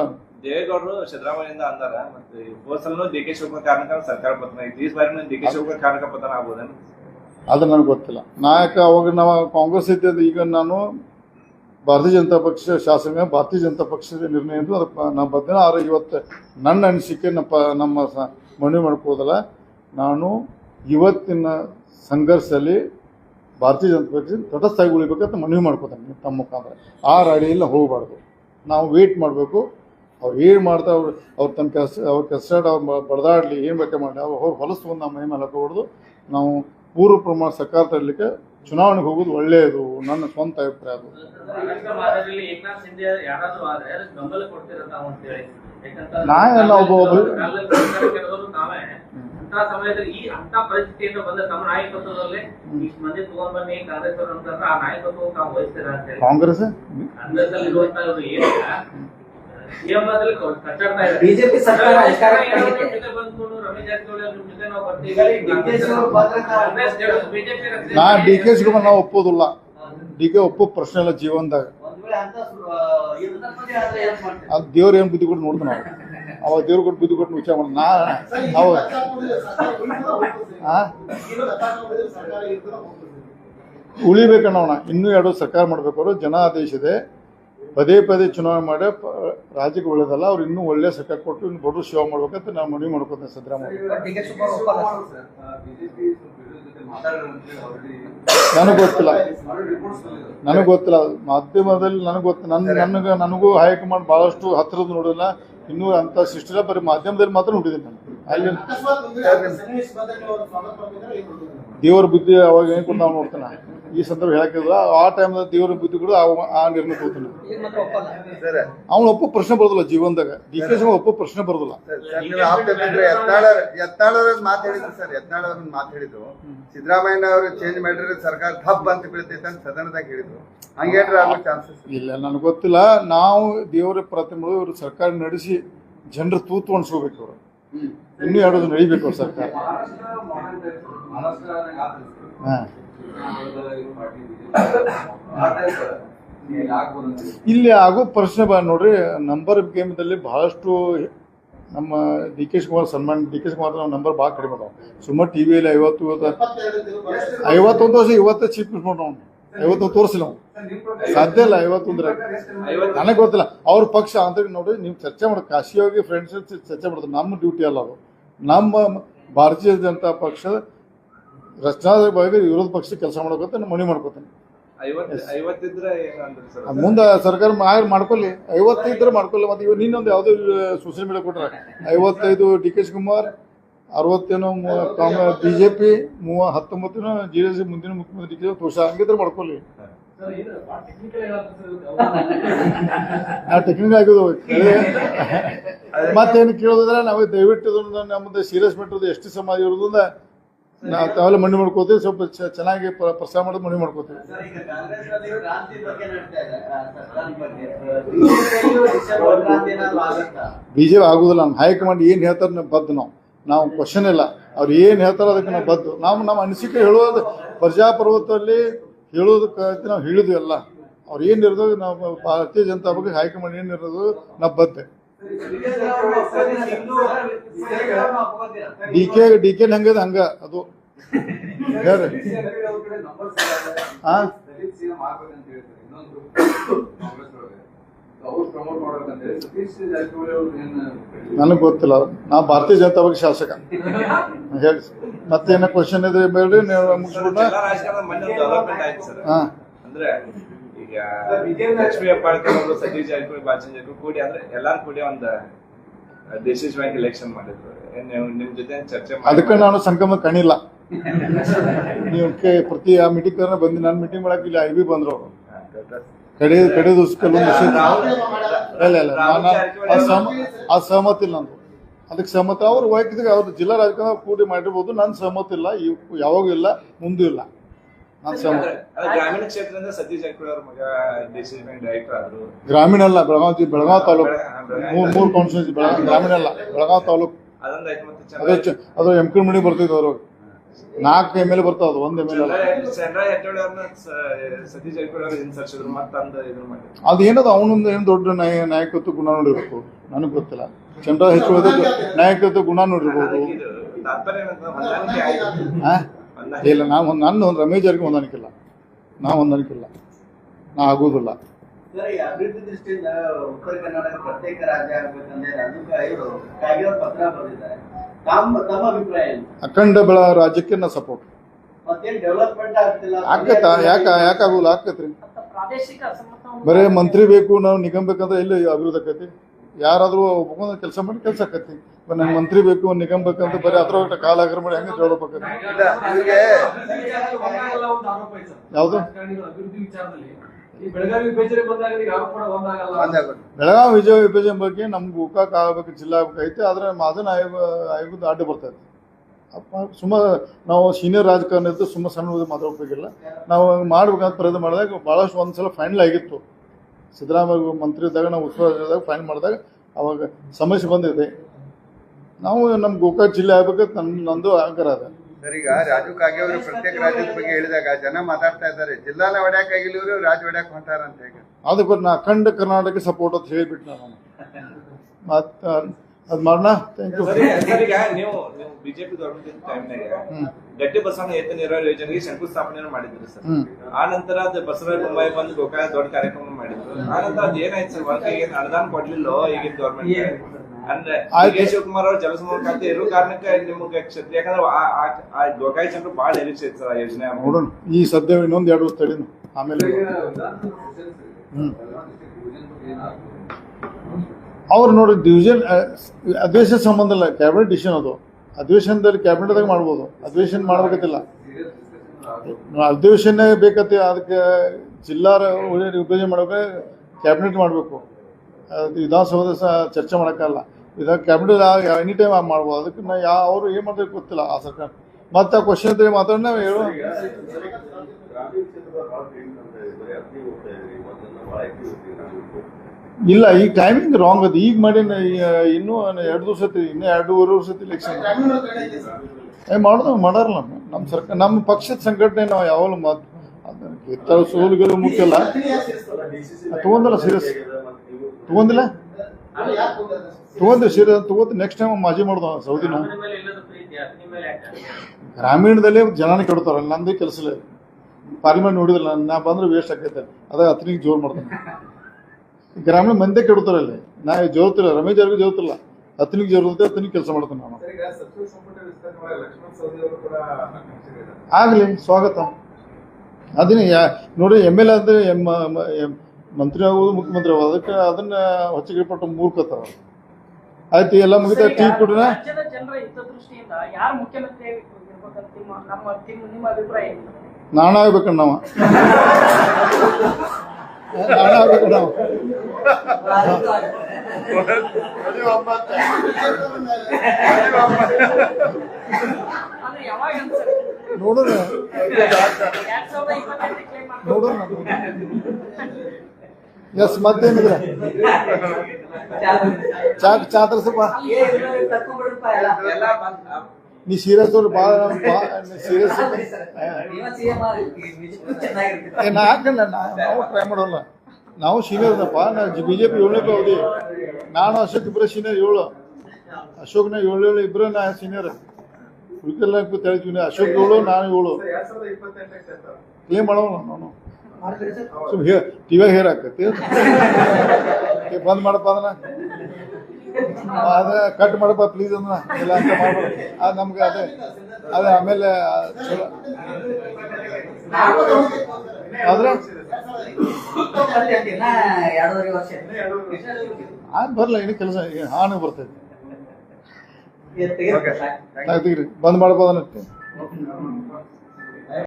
ದೇವೇಗೌಡರು ಸಿದ್ದರಾಮಯ್ಯಿಂದ ಅಂದಾರ ಮತ್ತೆ ಹೋದ್ಸಲನು ಡಿ ಕೆ ಶಿವಕುಮಾರ್ ಕಾರಣಕ್ಕ ಸರ್ಕಾರ ಪತನ ಐತಿ ಈ ಬಾರಿ ಡಿ ಕೆ ಶಿವಕುಮಾರ್ ಕಾರಣಕ್ಕ ಪತನ ಆಗ್ಬೋದೇನು? ಅದು ನನಗೆ ಗೊತ್ತಿಲ್ಲ. ನಾಯಕ ಅವಾಗ ನಾವು ಕಾಂಗ್ರೆಸ್ ಇದ್ದ ಈಗ ನಾನು ಭಾರತೀಯ ಜನತಾ ಪಕ್ಷ ಶಾಸಕ ಭಾರತೀಯ ಜನತಾ ಪಕ್ಷದ ನಿರ್ಣಯ ಎಂದು ಅದಕ್ಕೆ ನಾವು ಬದ್ಧನ. ಆದ್ರೆ ಇವತ್ತು ನನ್ನ ಅನಿಸಿಕೆ ನಮ್ಮ ನಮ್ಮ ಮನವಿ ಮಾಡ್ಕೋದಲ್ಲ ನಾನು ಇವತ್ತಿನ ಸಂಘರ್ಷದಲ್ಲಿ ಭಾರತೀಯ ಜನತಾ ಪಕ್ಷ ತಟಸ್ಥಾಗಿ ಉಳಿಬೇಕಂತ ಮನವಿ ಮಾಡ್ಕೋತಾನೆ ತಮ್ಮ ಮುಖಾಂತರ. ಆ ರಾಡಿಯಲ್ಲಿ ಹೋಗಬಾರ್ದು. ನಾವು ವೇಟ್ ಮಾಡಬೇಕು. ಅವ್ರು ಏನು ಮಾಡ್ತಾ ಅವ್ರು ಅವ್ರು ತಮ್ಮ ಕೆಲಸ ಅವ್ರ ಕೆಲಸ ಅವ್ರು ಬಡದಾಡಲಿ ಏನು ಬೇಕಾ ಮಾಡಲಿ, ಅವ್ರು ಹೊಲಸು ನಮ್ಮ ಮೈ ಮೇಲೆ ಹಾಕೋಬಾರ್ದು. ನಾವು ಪೂರ್ವ ಪ್ರಮಾಣ ಸರ್ಕಾರ ತರಲಿಕ್ಕೆ ಚುನಾವಣೆಗೆ ಹೋಗೋದು ಒಳ್ಳೆಯದು ನನ್ನ ಸ್ವಂತ ಅಭಿಪ್ರಾಯ ಅದು. ನಾನೆಲ್ಲ ಒಬ್ಬ ಒಬ್ಬ- ಸಮಯದಲ್ಲಿ ಈ ಅಂತ ಪರಿಸ್ಥಿತಿಯಿಂದ ಬಂದ ತಮ್ಮ ನಾಯಕತ್ವದಲ್ಲಿ ಇಷ್ಟು ಮಂದಿ ತಗೊಂಡ್ ಬನ್ನಿ ಕಾಂಗ್ರೆಸ್ ಅವರು ಅಂತಂದ್ರೆ ಆ ನಾಯಕತ್ವ ತಾವು ವಹಿಸ್ತೀರ ಅಂತ ಕಾಂಗ್ರೆಸ್? ಅಲ್ಲಿ ಕಚ್ಚಾಡ್ತಾ ಇದ್ದಾರೆ. ಬಿಜೆಪಿ ಸರ್ಕಾರ ಅಧಿಕಾರ ಬಂದ್ಕೊಂಡು ರಮೇಶ್ ಜಾರಕಿಹೊಳಿ ಅವ್ರ ಜೊತೆ ನಾವು ಬರ್ತೀವಿ. ನಾ ಡಿ ಕೆ ಶಿವಕುಮಾರ್ ನಾವು ಒಪ್ಪೋದಿಲ್ಲ ಡಿ ಕೆ ಒಪ್ಪೋ ಪ್ರಶ್ನೆ ಇಲ್ಲ ಜೀವನದಾಗ. ಅದ್ ದೇವ್ರ ಏನ್ ಬುದ್ಧಿ ಕೊಟ್ಟು ನೋಡ್ದು ನಾವು. ಅವಾಗ ದೇವ್ರ ಕೊಟ್ಟು ಬುದ್ಧಿ ಕೊಟ್ಟು ವಿಚಾರ ಮಾಡಿ ನಾ ಅವಾಗ ಆ? ಉಳಿಬೇಕನ್ನೋಣ ಇನ್ನೂ ಎರಡು ಸರ್ಕಾರ ಮಾಡಬೇಕಾದ್ರು ಜನಾದೇಶ ಇದೆ. ಪದೇ ಪದೇ ಚುನಾವಣೆ ಮಾಡಿ ಪ- ರಾಜ್ಯಕ್ಕೆ ಒಳ್ಳೇದಲ್ಲ ಅವ್ರು ಇನ್ನೂ ಒಳ್ಳೆ ಸರ್ಕಾರ ಕೊಟ್ಟು ಇನ್ನು ಬಡವರು ಸೇವೆ ಮಾಡ್ಬೇಕಂತ ನಾನು ಮನವಿ ಮಾಡ್ಕೊತೇನೆ ಸಿದ್ದರಾಮಯ್ಯ. ನನಗೆ ಗೊತ್ತಿಲ್ಲ. ನನಗೆ ಗೊತ್ತಿಲ್ಲ. ಮಾಧ್ಯಮದಲ್ಲಿ ನನಗೆ ಗೊತ್ತು ನನ್ನ ನನಗೆ ನನಗೂ ಹೈಕಮಾಂಡ್ ಭಾಳಷ್ಟು ಹತ್ತಿರದ ನೋಡಿಲ್ಲ. ಇನ್ನೂ ಅಂತ ಸಿಸ್ಟಿಲ್ಲ ಬರೀ ಮಾಧ್ಯಮದಲ್ಲಿ ಮಾತ್ರ ನೋಡಿದ್ದೀನಿ ನಾನು. ಅಲ್ಲಿ ದೇವರ ಬುದ್ಧಿ ಅವಾಗ ಏನು ಕೊಟ್ಟು ನಾವು ನೋಡ್ತಾನೆ ಈ ಸಂದರ್ಭ ಹೇಳಕ್ಕಿಲ್ಲ ಆ ಟೈಮ್ದಾಗ ದೇವರ ಬುದ್ಧಿ ಕೂಡ ಆ ನಿರ್ಣಯ ಹೋಗ್ತಾನೆ ಅವನ ಒಪ್ಪ ಒಪ್ಪಲ್ಲ ಸರ್ ಅವ್ನು ಒಪ್ಪೋ ಪ್ರಶ್ನೆ ಬರೋದಿಲ್ಲ ಜೀವನದಾಗ. ಡಿ ಕೆ ಶಿವ ಒಪ್ಪ ಪ್ರಶ್ನೆ ಬರೋದಿಲ್ಲ. ಸರ್ ಸರ್, ನೀವು ಆಪ್ತಮಿತ್ರ ಯತ್ನಾಳ ಯತ್ನಾಳ್ ಅವ್ರ ಮಾತು ಹೇಳಿದ್ರು ಸರ್ ಯತ್ನಾಳ್ ಅವ್ರ ಮಾತು ಹೇಳಿದ್ರು ಸಿದ್ದರಾಮಯ್ಯ ಅವರು ಚೇಂಜ್ ಮಾಡಿದ್ರೆ ಸರ್ಕಾರ ಹಬ್ ಅಂತ ಬೀಳ್ತೈತೆ ಅಂತ ಸದನದಾಗ ಹೇಳಿದ್ರು. ಹಂಗೇನ್ರ ಆಗೋ ಚಾನ್ಸಸ್ ಇಲ್ಲ ನನಗೆ ಗೊತ್ತಿಲ್ಲ. ನಾವು ದೇವರ ಪ್ರತಿಮೆಗಳು ಇವರು ಸರ್ಕಾರ ನಡೆಸಿ ಜನರ ತೂತು ಅನ್ಸ್ಕೋಬೇಕು ಅವರು. ಇನ್ನೂ ಎರಡು ನಡಿಬೇಕು ಅವ್ರ ಸರ್ಕಾರ. ಹಾಂ. ಇಲ್ಲಿ ಆಗೋ ಪ್ರಶ್ನೆ ಬಾ ನೋಡ್ರಿ ನಂಬರ್ ಗೇಮ್ದಲ್ಲಿ ಬಹಳಷ್ಟು ನಮ್ಮ ಡಿ ಕೆ ಶಿವಕುಮಾರ್, ಸನ್ಮಾನ್ ಡಿ ಕೆ ಶಿವಕುಮಾರ್ ನಾವು ನಂಬರ್ ಭಾಳ ಕಡಿಮೆ ಅದಾವ. ಸುಮಾರು ಟಿ ವಿಯಲ್ಲಿ ಐವತ್ತು ಇವತ್ತು ಐವತ್ತೊಂದು ವರ್ಷ ಇವತ್ತೇ ಚೀಪ್ ನಾವು ಐವತ್ತೊಂದು ತೋರಿಸಿಲ್ಲ ಸಾಧ್ಯ ಇಲ್ಲ ಐವತ್ತೊಂದ್ರ ನನಗೆ ಗೊತ್ತಿಲ್ಲ. ಅವ್ರ ಪಕ್ಷ ಅಂತ ನೋಡಿ ನೀವು ಚರ್ಚೆ ಮಾಡೋದು ಖಾಸಗಿಯಾಗಿ ಫ್ರೆಂಡ್ಸ್ ಚರ್ಚೆ ಮಾಡೋದು ನಮ್ಮ ಡ್ಯೂಟಿ ಅಲ್ಲ ಅವರು ನಮ್ಮ ಭಾರತೀಯ ಜನತಾ ಪಕ್ಷ ರಚನಾ ಬಾಯಿಗೆ ವಿರೋಧ ಪಕ್ಷ ಕೆಲಸ ಮಾಡ್ಕೋತ ನಾನು ಮನವಿ ಮಾಡ್ಕೋತೇನೆ. ಮುಂದೆ ಸರ್ಕಾರ ಆಯ್ರು ಮಾಡ್ಕೊಳ್ಳಿ. ಐವತ್ತೈದ್ರೆ ಮಾಡ್ಕೊಳ್ಳಿ. ಮತ್ತೆ ಇವಾಗ ನಿನ್ನೊಂದು ಯಾವುದೋ ಸೋಷಿಯಲ್ ಮೀಡಿಯಾ ಕೊಟ್ರೆ ಐವತ್ತೈದು ಡಿ ಕೆ ಶಿವಕುಮಾರ್ ಅರವತ್ತೇನೋ ಬಿ ಜೆ ಪಿ ಮೂವ ಹತ್ತೊಂಬತ್ತೇನೋ ಜೆ ಡಿ ಎಸ್ ಮುಂದಿನ ಮುಖ್ಯಮಂತ್ರಿ ಡಿ ಕೆ ತೋರ್ಸ. ಹಂಗಿದ್ರೆ ಮಾಡ್ಕೊಳ್ಳಿ. ಟೆಕ್ನಿಕಲ್ ಆಗಿದ್ದು ಮತ್ತೇನು ಕೇಳೋದಿದ್ರೆ ನಾವು ದಯವಿಟ್ಟು ನಮ್ಮದು ಸೀರಿಯಸ್ ಮೆಟ್ರದ್ದು ಎಷ್ಟು ಸಮಾಜ ಇರೋದ್ರಿಂದ ನಾವು ತಾವೆಲ್ಲ ಮಣ್ಣು ಮಾಡ್ಕೋತೀವಿ ಸ್ವಲ್ಪ ಚೆನ್ನಾಗಿ ಪ್ರ- ಪ್ರಸಾರ ಮಾಡೋದು ಮಣ್ಣು ಮಾಡ್ಕೋತೀವಿ. ಬಿ ಜೆ ಪಿ ಆಗುದಿಲ್ಲ ನಮ್ಮ ಹೈಕಮಾಂಡ್ ಏನು ಹೇಳ್ತಾರೆ ನಾವು ಬದ್ದು ನಾವು. ನಾವು ಕ್ವಶನ್ ಇಲ್ಲ. ಅವ್ರು ಏನು ಹೇಳ್ತಾರೆ ಅದಕ್ಕೆ ನಾವು ಬದ್ದು. ನಾವು ನಮ್ಮ ಅನಿಸಿಕೆ ಹೇಳೋದು ಪ್ರಜಾಪರ್ವತದಲ್ಲಿ ಹೇಳೋದಕ್ಕೆ ನಾವು ಹೇಳಿದ್ವಿ ಎಲ್ಲ ಅವ್ರು ಏನು ಇರೋದು ನಾವು ಭಾರತೀಯ ಜನತಾ ಬಗ್ಗೆ ಹೈಕಮಾಂಡ್ ಏನು ಇರೋದು ನಾವು ಬದ್ದೆ. ಡಿ ಕೆ ಡಿ ಕೆ ಹಂಗದ ಹಂಗ? ಅದು ಹೇಳ್ರಿ. ಹಾ? ನನಗೆ ಗೊತ್ತಿಲ್ಲ. ನಾ ಭಾರತೀಯ ಜನತಾ ಪಕ್ಷ ಶಾಸಕ. ಹೇಳಿ ಮತ್ತೇನ ಕ್ವಶನ್ ಇದ್ರೆ ಬೇಡ್ರಿ ನೀವು ಸರ್. ಹಾ ಅಂದ್ರೆ ಈಗ ಲಕ್ಷ್ಮೀ ಹೆಬ್ಬಾಳ್ಕರ್ ಅವರು ಸತೀಶ್ ಜಾರಕಿಹೊಳಿ ಬಾಲಚಂದ್ರ ಜಾರಕಿಹೊಳಿ ಕೂಡಿ ಅಂದ್ರೆ ಎಲ್ಲಾರು ಕೂಡಿ ಒಂದ್ ಬ್ಯಾಂಕ್ ಎಲೆಕ್ಷನ್ ಮಾಡಿದ್ರು. ನಿಮ್ ಜೊತೆ ಚರ್ಚೆ ಅದಕ್ಕೆ ನಾನು ಸಂಕಮ ಕಣಿಲ್ಲ ನೀವು ಪ್ರತಿ ಆ ಮೀಟಿಂಗ್ ಬಂದು ನಾನು ಮೀಟಿಂಗ್ ಮಾಡಕ್ ಇಲ್ಲಿ ಐ ಬಿ ಬಂದ್ರು. ಕಡೆ ಕಡೆ ದಿವಸ ಇಲ್ಲ ಇಲ್ಲ ಆ ಸಹಮತ ಇಲ್ಲ ನಂದು. ಅದಕ್ಕೆ ಸಹಮತ ಅವ್ರು ವೈಯಕ್ತಿಕ ಅವ್ರು ಜಿಲ್ಲಾ ರಾಜಕಾರಣ ಕೂಡಿ ಮಾಡಿರ್ಬೋದು. ನನ್ನ ಸಹಮತ ಇಲ್ಲ ಯಾವಾಗೂ ಇಲ್ಲ. ಮುಂದೂ ಇಲ್ಲ ನನ್ನ ಸಹಮತ ಅಂದ್ರೆ ಅದು ಗ್ರಾಮೀಣ ಕ್ಷೇತ್ರದಿಂದ ಸತೀಶ್ ಜಾರಕಿಹೊಳಿ ಅವ್ರ ಮಗ ಡಿಸಿಸ್ ಡೈರೆಕ್ಟರ್ ಆದ್ರು. ಗ್ರಾಮೀಣ ಅಲ್ಲ ಬೆಳಗಾವಿ ಬೆಳಗಾವ್ ತಾಲೂಕು. ಮೂರ್ ಮೂರು ಕಾನ್ಸ್ಟಿಟ್ಯೂನ್ಸಿ ಬೆಳಗಾವಿ ಗ್ರಾಮೀಣ ಅಲ್ಲ ಬೆಳಗಾವ್ ತಾಲೂಕು. ಅದೇ ಅದು ಎಂ ಕೆ ಮಣಿ ಬರ್ತಿದ್ದು ಅವರು ನಾಲ್ಕು ಎಂ ಎಲ್ ಬರ್ತಾವ ಅದು ಒಂದ್ ಎಂ ಎಲ್ ಸತೀಶ್ ಜಾರಕಿಹೊಳಿ ಅವ್ರು ಮತ್ತಂದ ಅದು ಏನದ ಅವನೊಂದು ಏನು ದೊಡ್ಡ ನಾಯ ನಾಯಕತ್ವ ಗುಣ ನೋಡಿರ್ಬೇಕು ನನಗೆ ಗೊತ್ತಿಲ್ಲ. ಚಂದ್ರ ಹೆಚ್ಚು ನಾಯಕತ್ವ ಗುಣ ನೋಡಿರ್ಬೋದು. ಇಲ್ಲ ನಾವು ಒಂದು ನನ್ನ ಒಂದು ರಮೇಶ್ ಅವ್ರಿಗೆ ಹೊಂದಾಣಿಕಿಲ್ಲ ನಾವು ಹೊಂದಾಣಿಕಿಲ್ಲ ನಾ ಆಗೋದಿಲ್ಲ. ಅಭಿವೃದ್ಧಿ ದೃಷ್ಟಿಯಿಂದ ಉತ್ತರ ಕರ್ನಾಟಕ ಪ್ರತ್ಯೇಕ ರಾಜ್ಯ ಪತ್ರ ಬರೆದಿದ್ದಾರೆ. ಅಖಂಡ ಬೆಳ ರಾಜ್ಯಕ್ಕೆ ನಾ ಸಪೋರ್ಟ್ ಆಗತ್ತ? ಯಾಕ ಯಾಕಾಗೋಲ್ಲ ಆಕತ್ರಿ ಬರೇ ಮಂತ್ರಿ ಬೇಕು ನಾವು ನಿಗಮ ಬೇಕಂದ್ರೆ ಎಲ್ಲಿ ಅಭಿವೃದ್ಧಿ ಆಕತಿ? ಯಾರಾದ್ರೂ ಒಬ್ಬ ಕೆಲಸ ಮಾಡಿ ಕೆಲಸ ಆಕತಿ. ನನ್ಗೆ ಮಂತ್ರಿ ಬೇಕು, ನಿಗಮ್ ನಿಗಮ ಬೇಕಂತ ಬರೀ ಅದ್ರ ಕಾಲ ಆಗ್ರ ಮಾಡಿ ಹೆಂಗೆ ಸರ್. ಯಾವ್ದು? ಬೆಳಗಾವಿ ವಿಜಯ ವಿಭಜನೆ ಬಗ್ಗೆ ನಮ್ಗೆ ಗೋಕಾಕ್ ಆಗ್ಬೇಕು ಜಿಲ್ಲಾ ಆಗ್ಬೇಕೈತೆ ಆದ್ರೆ ಮಾದನ ಆಯೋಗ, ಆಯೋಗದ ಅಡ್ಡ ಬರ್ತೈತೆ ಅಪ್ಪ, ಸುಮ್ಮ ನಾವು ಸೀನಿಯರ್ ರಾಜಕಾರಣ ಇದ್ದು ಸುಮ್ಮ ಸಣ್ಣ ಮಾತಾಡ್ಬೇಕಿಲ್ಲ ನಾವು ಮಾಡ್ಬೇಕಂತ ಪ್ರಯತ್ನ ಮಾಡಿದಾಗ ಭಾಳಷ್ಟು ಒಂದ್ಸಲ ಫೈನಲ್ ಆಗಿತ್ತು ಸಿದ್ದರಾಮಯ್ಯ ಮಂತ್ರಿ ಇದ್ದಾಗ ನಾವು ಉಸ್ತುವಾರಿ ಫೈನ್ ಮಾಡಿದಾಗ ಅವಾಗ ಸಮಸ್ಯೆ ಬಂದಿದೆ ನಾವು ನಮ್ಮ ಗೋಕಾಕ್ ಜಿಲ್ಲೆ ಆಗ್ಬೇಕಂತ ನನ್ ನಂದು ಅಹಂಕಾರ ಅದ. ಸರ್ ಈಗ ರಾಜು ಕಾಗೆ ಅವರು ಪ್ರತ್ಯೇಕ ರಾಜ್ಯದ ಬಗ್ಗೆ ಹೇಳಿದಾಗ ಜನ ಮಾತಾಡ್ತಾ ಇದ್ದಾರೆ. ಜಿಲ್ಲಾನ ಹೊಡ್ಯಾಕ್ ಆಗಿಲ್ಲ ಇವರು ರಾಜ್ ಹೊಡ್ಯಾಕ್ ಹೊಂಟಾರ ಅಂತ ಹೇಗೆ? ಅದಕ್ಕೆ ನಾ ಅಖಂಡ ಕರ್ನಾಟಕ ಸಪೋರ್ಟ್ ಅಂತ ಹೇಳ್ಬಿಟ್ಟು ನಾನು ಮತ್ತ ಅದ್ ಮಾಡೋಣ ಥ್ಯಾಂಕ್ ಯು ಸರಿ ಸರ್ ಈಗ ನೀವು ನೀವು ಬಿಜೆಪಿ ಗೌರ್ಮೆಂಟ್ ಟೈಮ್ನಾಗ ಗಟ್ಟಿ ಬಸವಣ್ಣ ಏತ ನೀರಾವರಿ ಯೋಜನೆಗೆ ಶಂಕುಸ್ಥಾಪನೆ ಮಾಡಿದ್ರು ಸರ್. ಆ ನಂತರ ಅದು ಬಸವರಾಜ ಬೊಮ್ಮಾಯಿ ಬಂದು ಗೋಕಾಯ ದೊಡ್ಡ ಕಾರ್ಯಕ್ರಮ ಮಾಡಿದ್ರು. ಆ ನಂತರ ಅದ್ ಏನಾಯ್ತು ಸರ್? ವರ್ಕ್ ಏನು ಅನುದಾನ ಕೊಡ್ಲಿಲ್ಲ ಈಗಿನ ಗೌರ್ಮೆಂಟ್ ಅಂದ್ರೆ ಶಿವಕುಮಾರ್ ಅವ್ರು ಜಲಸಮೂಹ ಖಾತೆ ಇರೋ ಕಾರಣಕ್ಕೆ ನಿಮ್ಗೆ ಕ್ಷೇತ್ರ ಯಾಕಂದ್ರೆ ಆ- ಗೋಕಾಯಿ ಜನರು ಬಹಳ ನಿರೀಕ್ಷೆ ಇತ್ತು ಸರ್ ಆ ಯೋಜನೆ ನೋಡೋಣ. ಈ ಸದ್ಯ ಇನ್ನೊಂದು ಎರಡು ವರ್ಷ ತಡೀನು. ಆಮೇಲೆ. ಅವ್ರು ನೋಡಿ ಡಿವಿಷನ್ ಅಧಿವೇಶನ ಸಂಬಂಧ ಇಲ್ಲ ಕ್ಯಾಬಿನೆಟ್ ಡಿಸಿಷನ್ ಅದು. ಅಧಿವೇಶನದಲ್ಲಿ ಕ್ಯಾಬಿನೆಟ್ದಾಗ ಮಾಡ್ಬೋದು. ಅಧಿವೇಶನ ಮಾಡಬೇಕತ್ತಿಲ್ಲ ಅಧಿವೇಶನ ಬೇಕತ್ತೆ ಅದಕ್ಕೆ ಜಿಲ್ಲಾ ವಿಭಜನೆ ಮಾಡೋಕೆ ಕ್ಯಾಬಿನೆಟ್ ಮಾಡಬೇಕು. ವಿಧಾನಸೌಧ ಚರ್ಚೆ ಮಾಡೋಕ್ಕಲ್ಲ. ಇದಾಗ ಕ್ಯಾಬಿನೆಟ್ ಎನಿ ಟೈಮ್ ಮಾಡ್ಬೋದು. ಅದಕ್ಕೆ ನಾ ಯಾವ ಅವರು ಏನು ಮಾಡ್ಬೇಕು ಗೊತ್ತಿಲ್ಲ ಆ ಸರ್ಕಾರ. ಮತ್ತೆ ಆ ಕ್ವಶನ್ ಇದ್ರೆ ಮಾತಾಡೋಣ, ನಾವು ಹೇಳು ಇಲ್ಲ, ಈ ಟೈಮಿಂಗ್ ರಾಂಗ್ ಅದು. ಈಗ ಮಾಡಿ ಇನ್ನೂ ಎರಡು ದಿವಸ ಇನ್ನೂ ಎರಡೂವರೆ ವರ್ಷ ಇಲೆಕ್ಷನ್ ಮಾಡೋದು, ಮಾಡಾರಲ್ಲ ನಮ್ಮ ಸರ್ಕಾರ ನಮ್ಮ ಪಕ್ಷದ ಸಂಘಟನೆ ನಾವು ಯಾವಾಗಲೂ ಮಾತು ಗೆತ್ತ ಸೋಲುಗಳು ಮುಖ್ಯ ಅಲ್ಲ. ತಗೊಂಡಲ್ಲ ಸೀರಿಯಸ್ ತಗೊಂದಿಲ್ಲ ತಗೊಂಡಿ ಸೀರೆ ತಗೋತ ನೆಕ್ಸ್ಟ್ ಟೈಮ್ ಮಾಜಿ ಮಾಡ್ದ ಸೌದಿನ ಗ್ರಾಮೀಣದಲ್ಲೇ ಜನನೇ ಕೆಡ್ತಾರಲ್ಲ ನಂದೇ ಕೆಲಸ ಪಾರ್ಲಿಮೆಂಟ್ ನೋಡಿದಿಲ್ಲ ನಾ ಬಂದ್ರೆ ವೇಸ್ಟ್ ಆಕೈತೆ ಅದೇ ಅತ್ನಿಗೆ ಜೋರ್ ಮಾಡ್ತಾನೆ. ಗ್ರಾಮೀಣ ಮಂದಿ ಕೆಡ್ತಾರಲ್ಲಿ ನಾ ಜೋರ್ತಿಲ್ಲ, ರಮೇಶ್ ಅವ್ರಿಗೆ ಜೋರ್ತಿಲ್ಲ. ಹತ್ತನಿಗೆ ಜೋರ್ತೈತೆ ಅತನಿಗೆ ಕೆಲಸ ಮಾಡ್ತಾನೆ ನಾನು. ಆಗ್ಲಿ, ಸ್ವಾಗತ. ಅದನ್ನ ನೋಡಿ ಎಂ ಎಲ್ ಎ ಅಂದ್ರೆ ಎಮ್- ಮಂತ್ರಿ ಆಗೋದು ಮುಖ್ಯಮಂತ್ರಿ ಆಗೋದು. ಅದಕ್ಕೆ ಅದನ್ನ ಹೊಚ್ಚಿಗೆ ಪಟ್ಟು ಆಯ್ತು ಎಲ್ಲ ಮುಗಿತ ಟೀ ಕೊಡ್ರಿ ನಾಣ ಆಗ್ಬೇಕಣ್ಣ ನಾವು ನಾಣ ಆಗ್ಬೇಕು ನಾವು ನೋಡೋಣ. ನೋಡೋಣ. ಎಸ್ ಮತ್ತೇನಿದ್ರೆ ಚಾ ಚಾ ತರ್ಸಪ್ಪ ತಕ್ಕೊಂಡ್ಬಿಡ್ರಪ್ಪ ಎಲ್ಲ ಎಲ್ಲ ಬಂದ್- ಆ- ನೀ ಸೀರಿಯಸ್ ಅವ್ರು. ಭಾಳ ಸೀರಿಯಸ್ ನಾ ಹಾಕಲ್ಲ ನಾವು ಟ್ರೈ ಮಾಡೋಲ್ಲ. ನಾವು ಸೀನಿಯರ್ ಅದಪ್ಪ ನಾ ಬಿ ಜೆ ಪಿ ಏಳನೇ ಅವಧಿ. ನಾನು ಅಶೋಕ್ ಇಬ್ಬರೇ ಸೀನಿಯರ್ ಏಳು. ಅಶೋಕ್ನ ಏಳು ಏಳು ಇಬ್ಬರೇ ನಾ ಸೀನಿಯರ್ ಉಳ್ಕೆಲ್ಲ ತೆಳಿತೀವಿ ಅಶೋಕ್ ಏಳು, ನಾನು ಏಳು. ಮಾಡೋಣ. ಕ್ಲೇಮ್ ಮಾಡೋಲ್ಲ, ನಾನು. ಸುಮ್ ಹೇ ಟಿವಿಯಾಗ ಹೇರ್ ಹಾಕತ್ತಿ ಬಂದ್ ಮಾಡಪ್ಪ ಅದನ್ನ. ಅದ ಕಟ್ ಮಾಡಪ್ಪ ಪ್ಲೀಸ್ ಅದನ್ನ. ಇಲ್ಲ ಅಂತ ಮಾಡ್ಬೇಡ. ಅದು ನಮ್ಗೆ ಅದೇ ಅದೇ ಆಮೇಲೆ ಚಲೋ. ಆದ್ರೆ? ಆನ್ ಬರಲ್ಲ ಏನು ಕೆಲಸ ಹಾನು ಬರ್ತೈತಿ. ಬಂದ್ ಮಾಡ್ಬೋದನ್ನತ್ತೆ ಓಕೆ.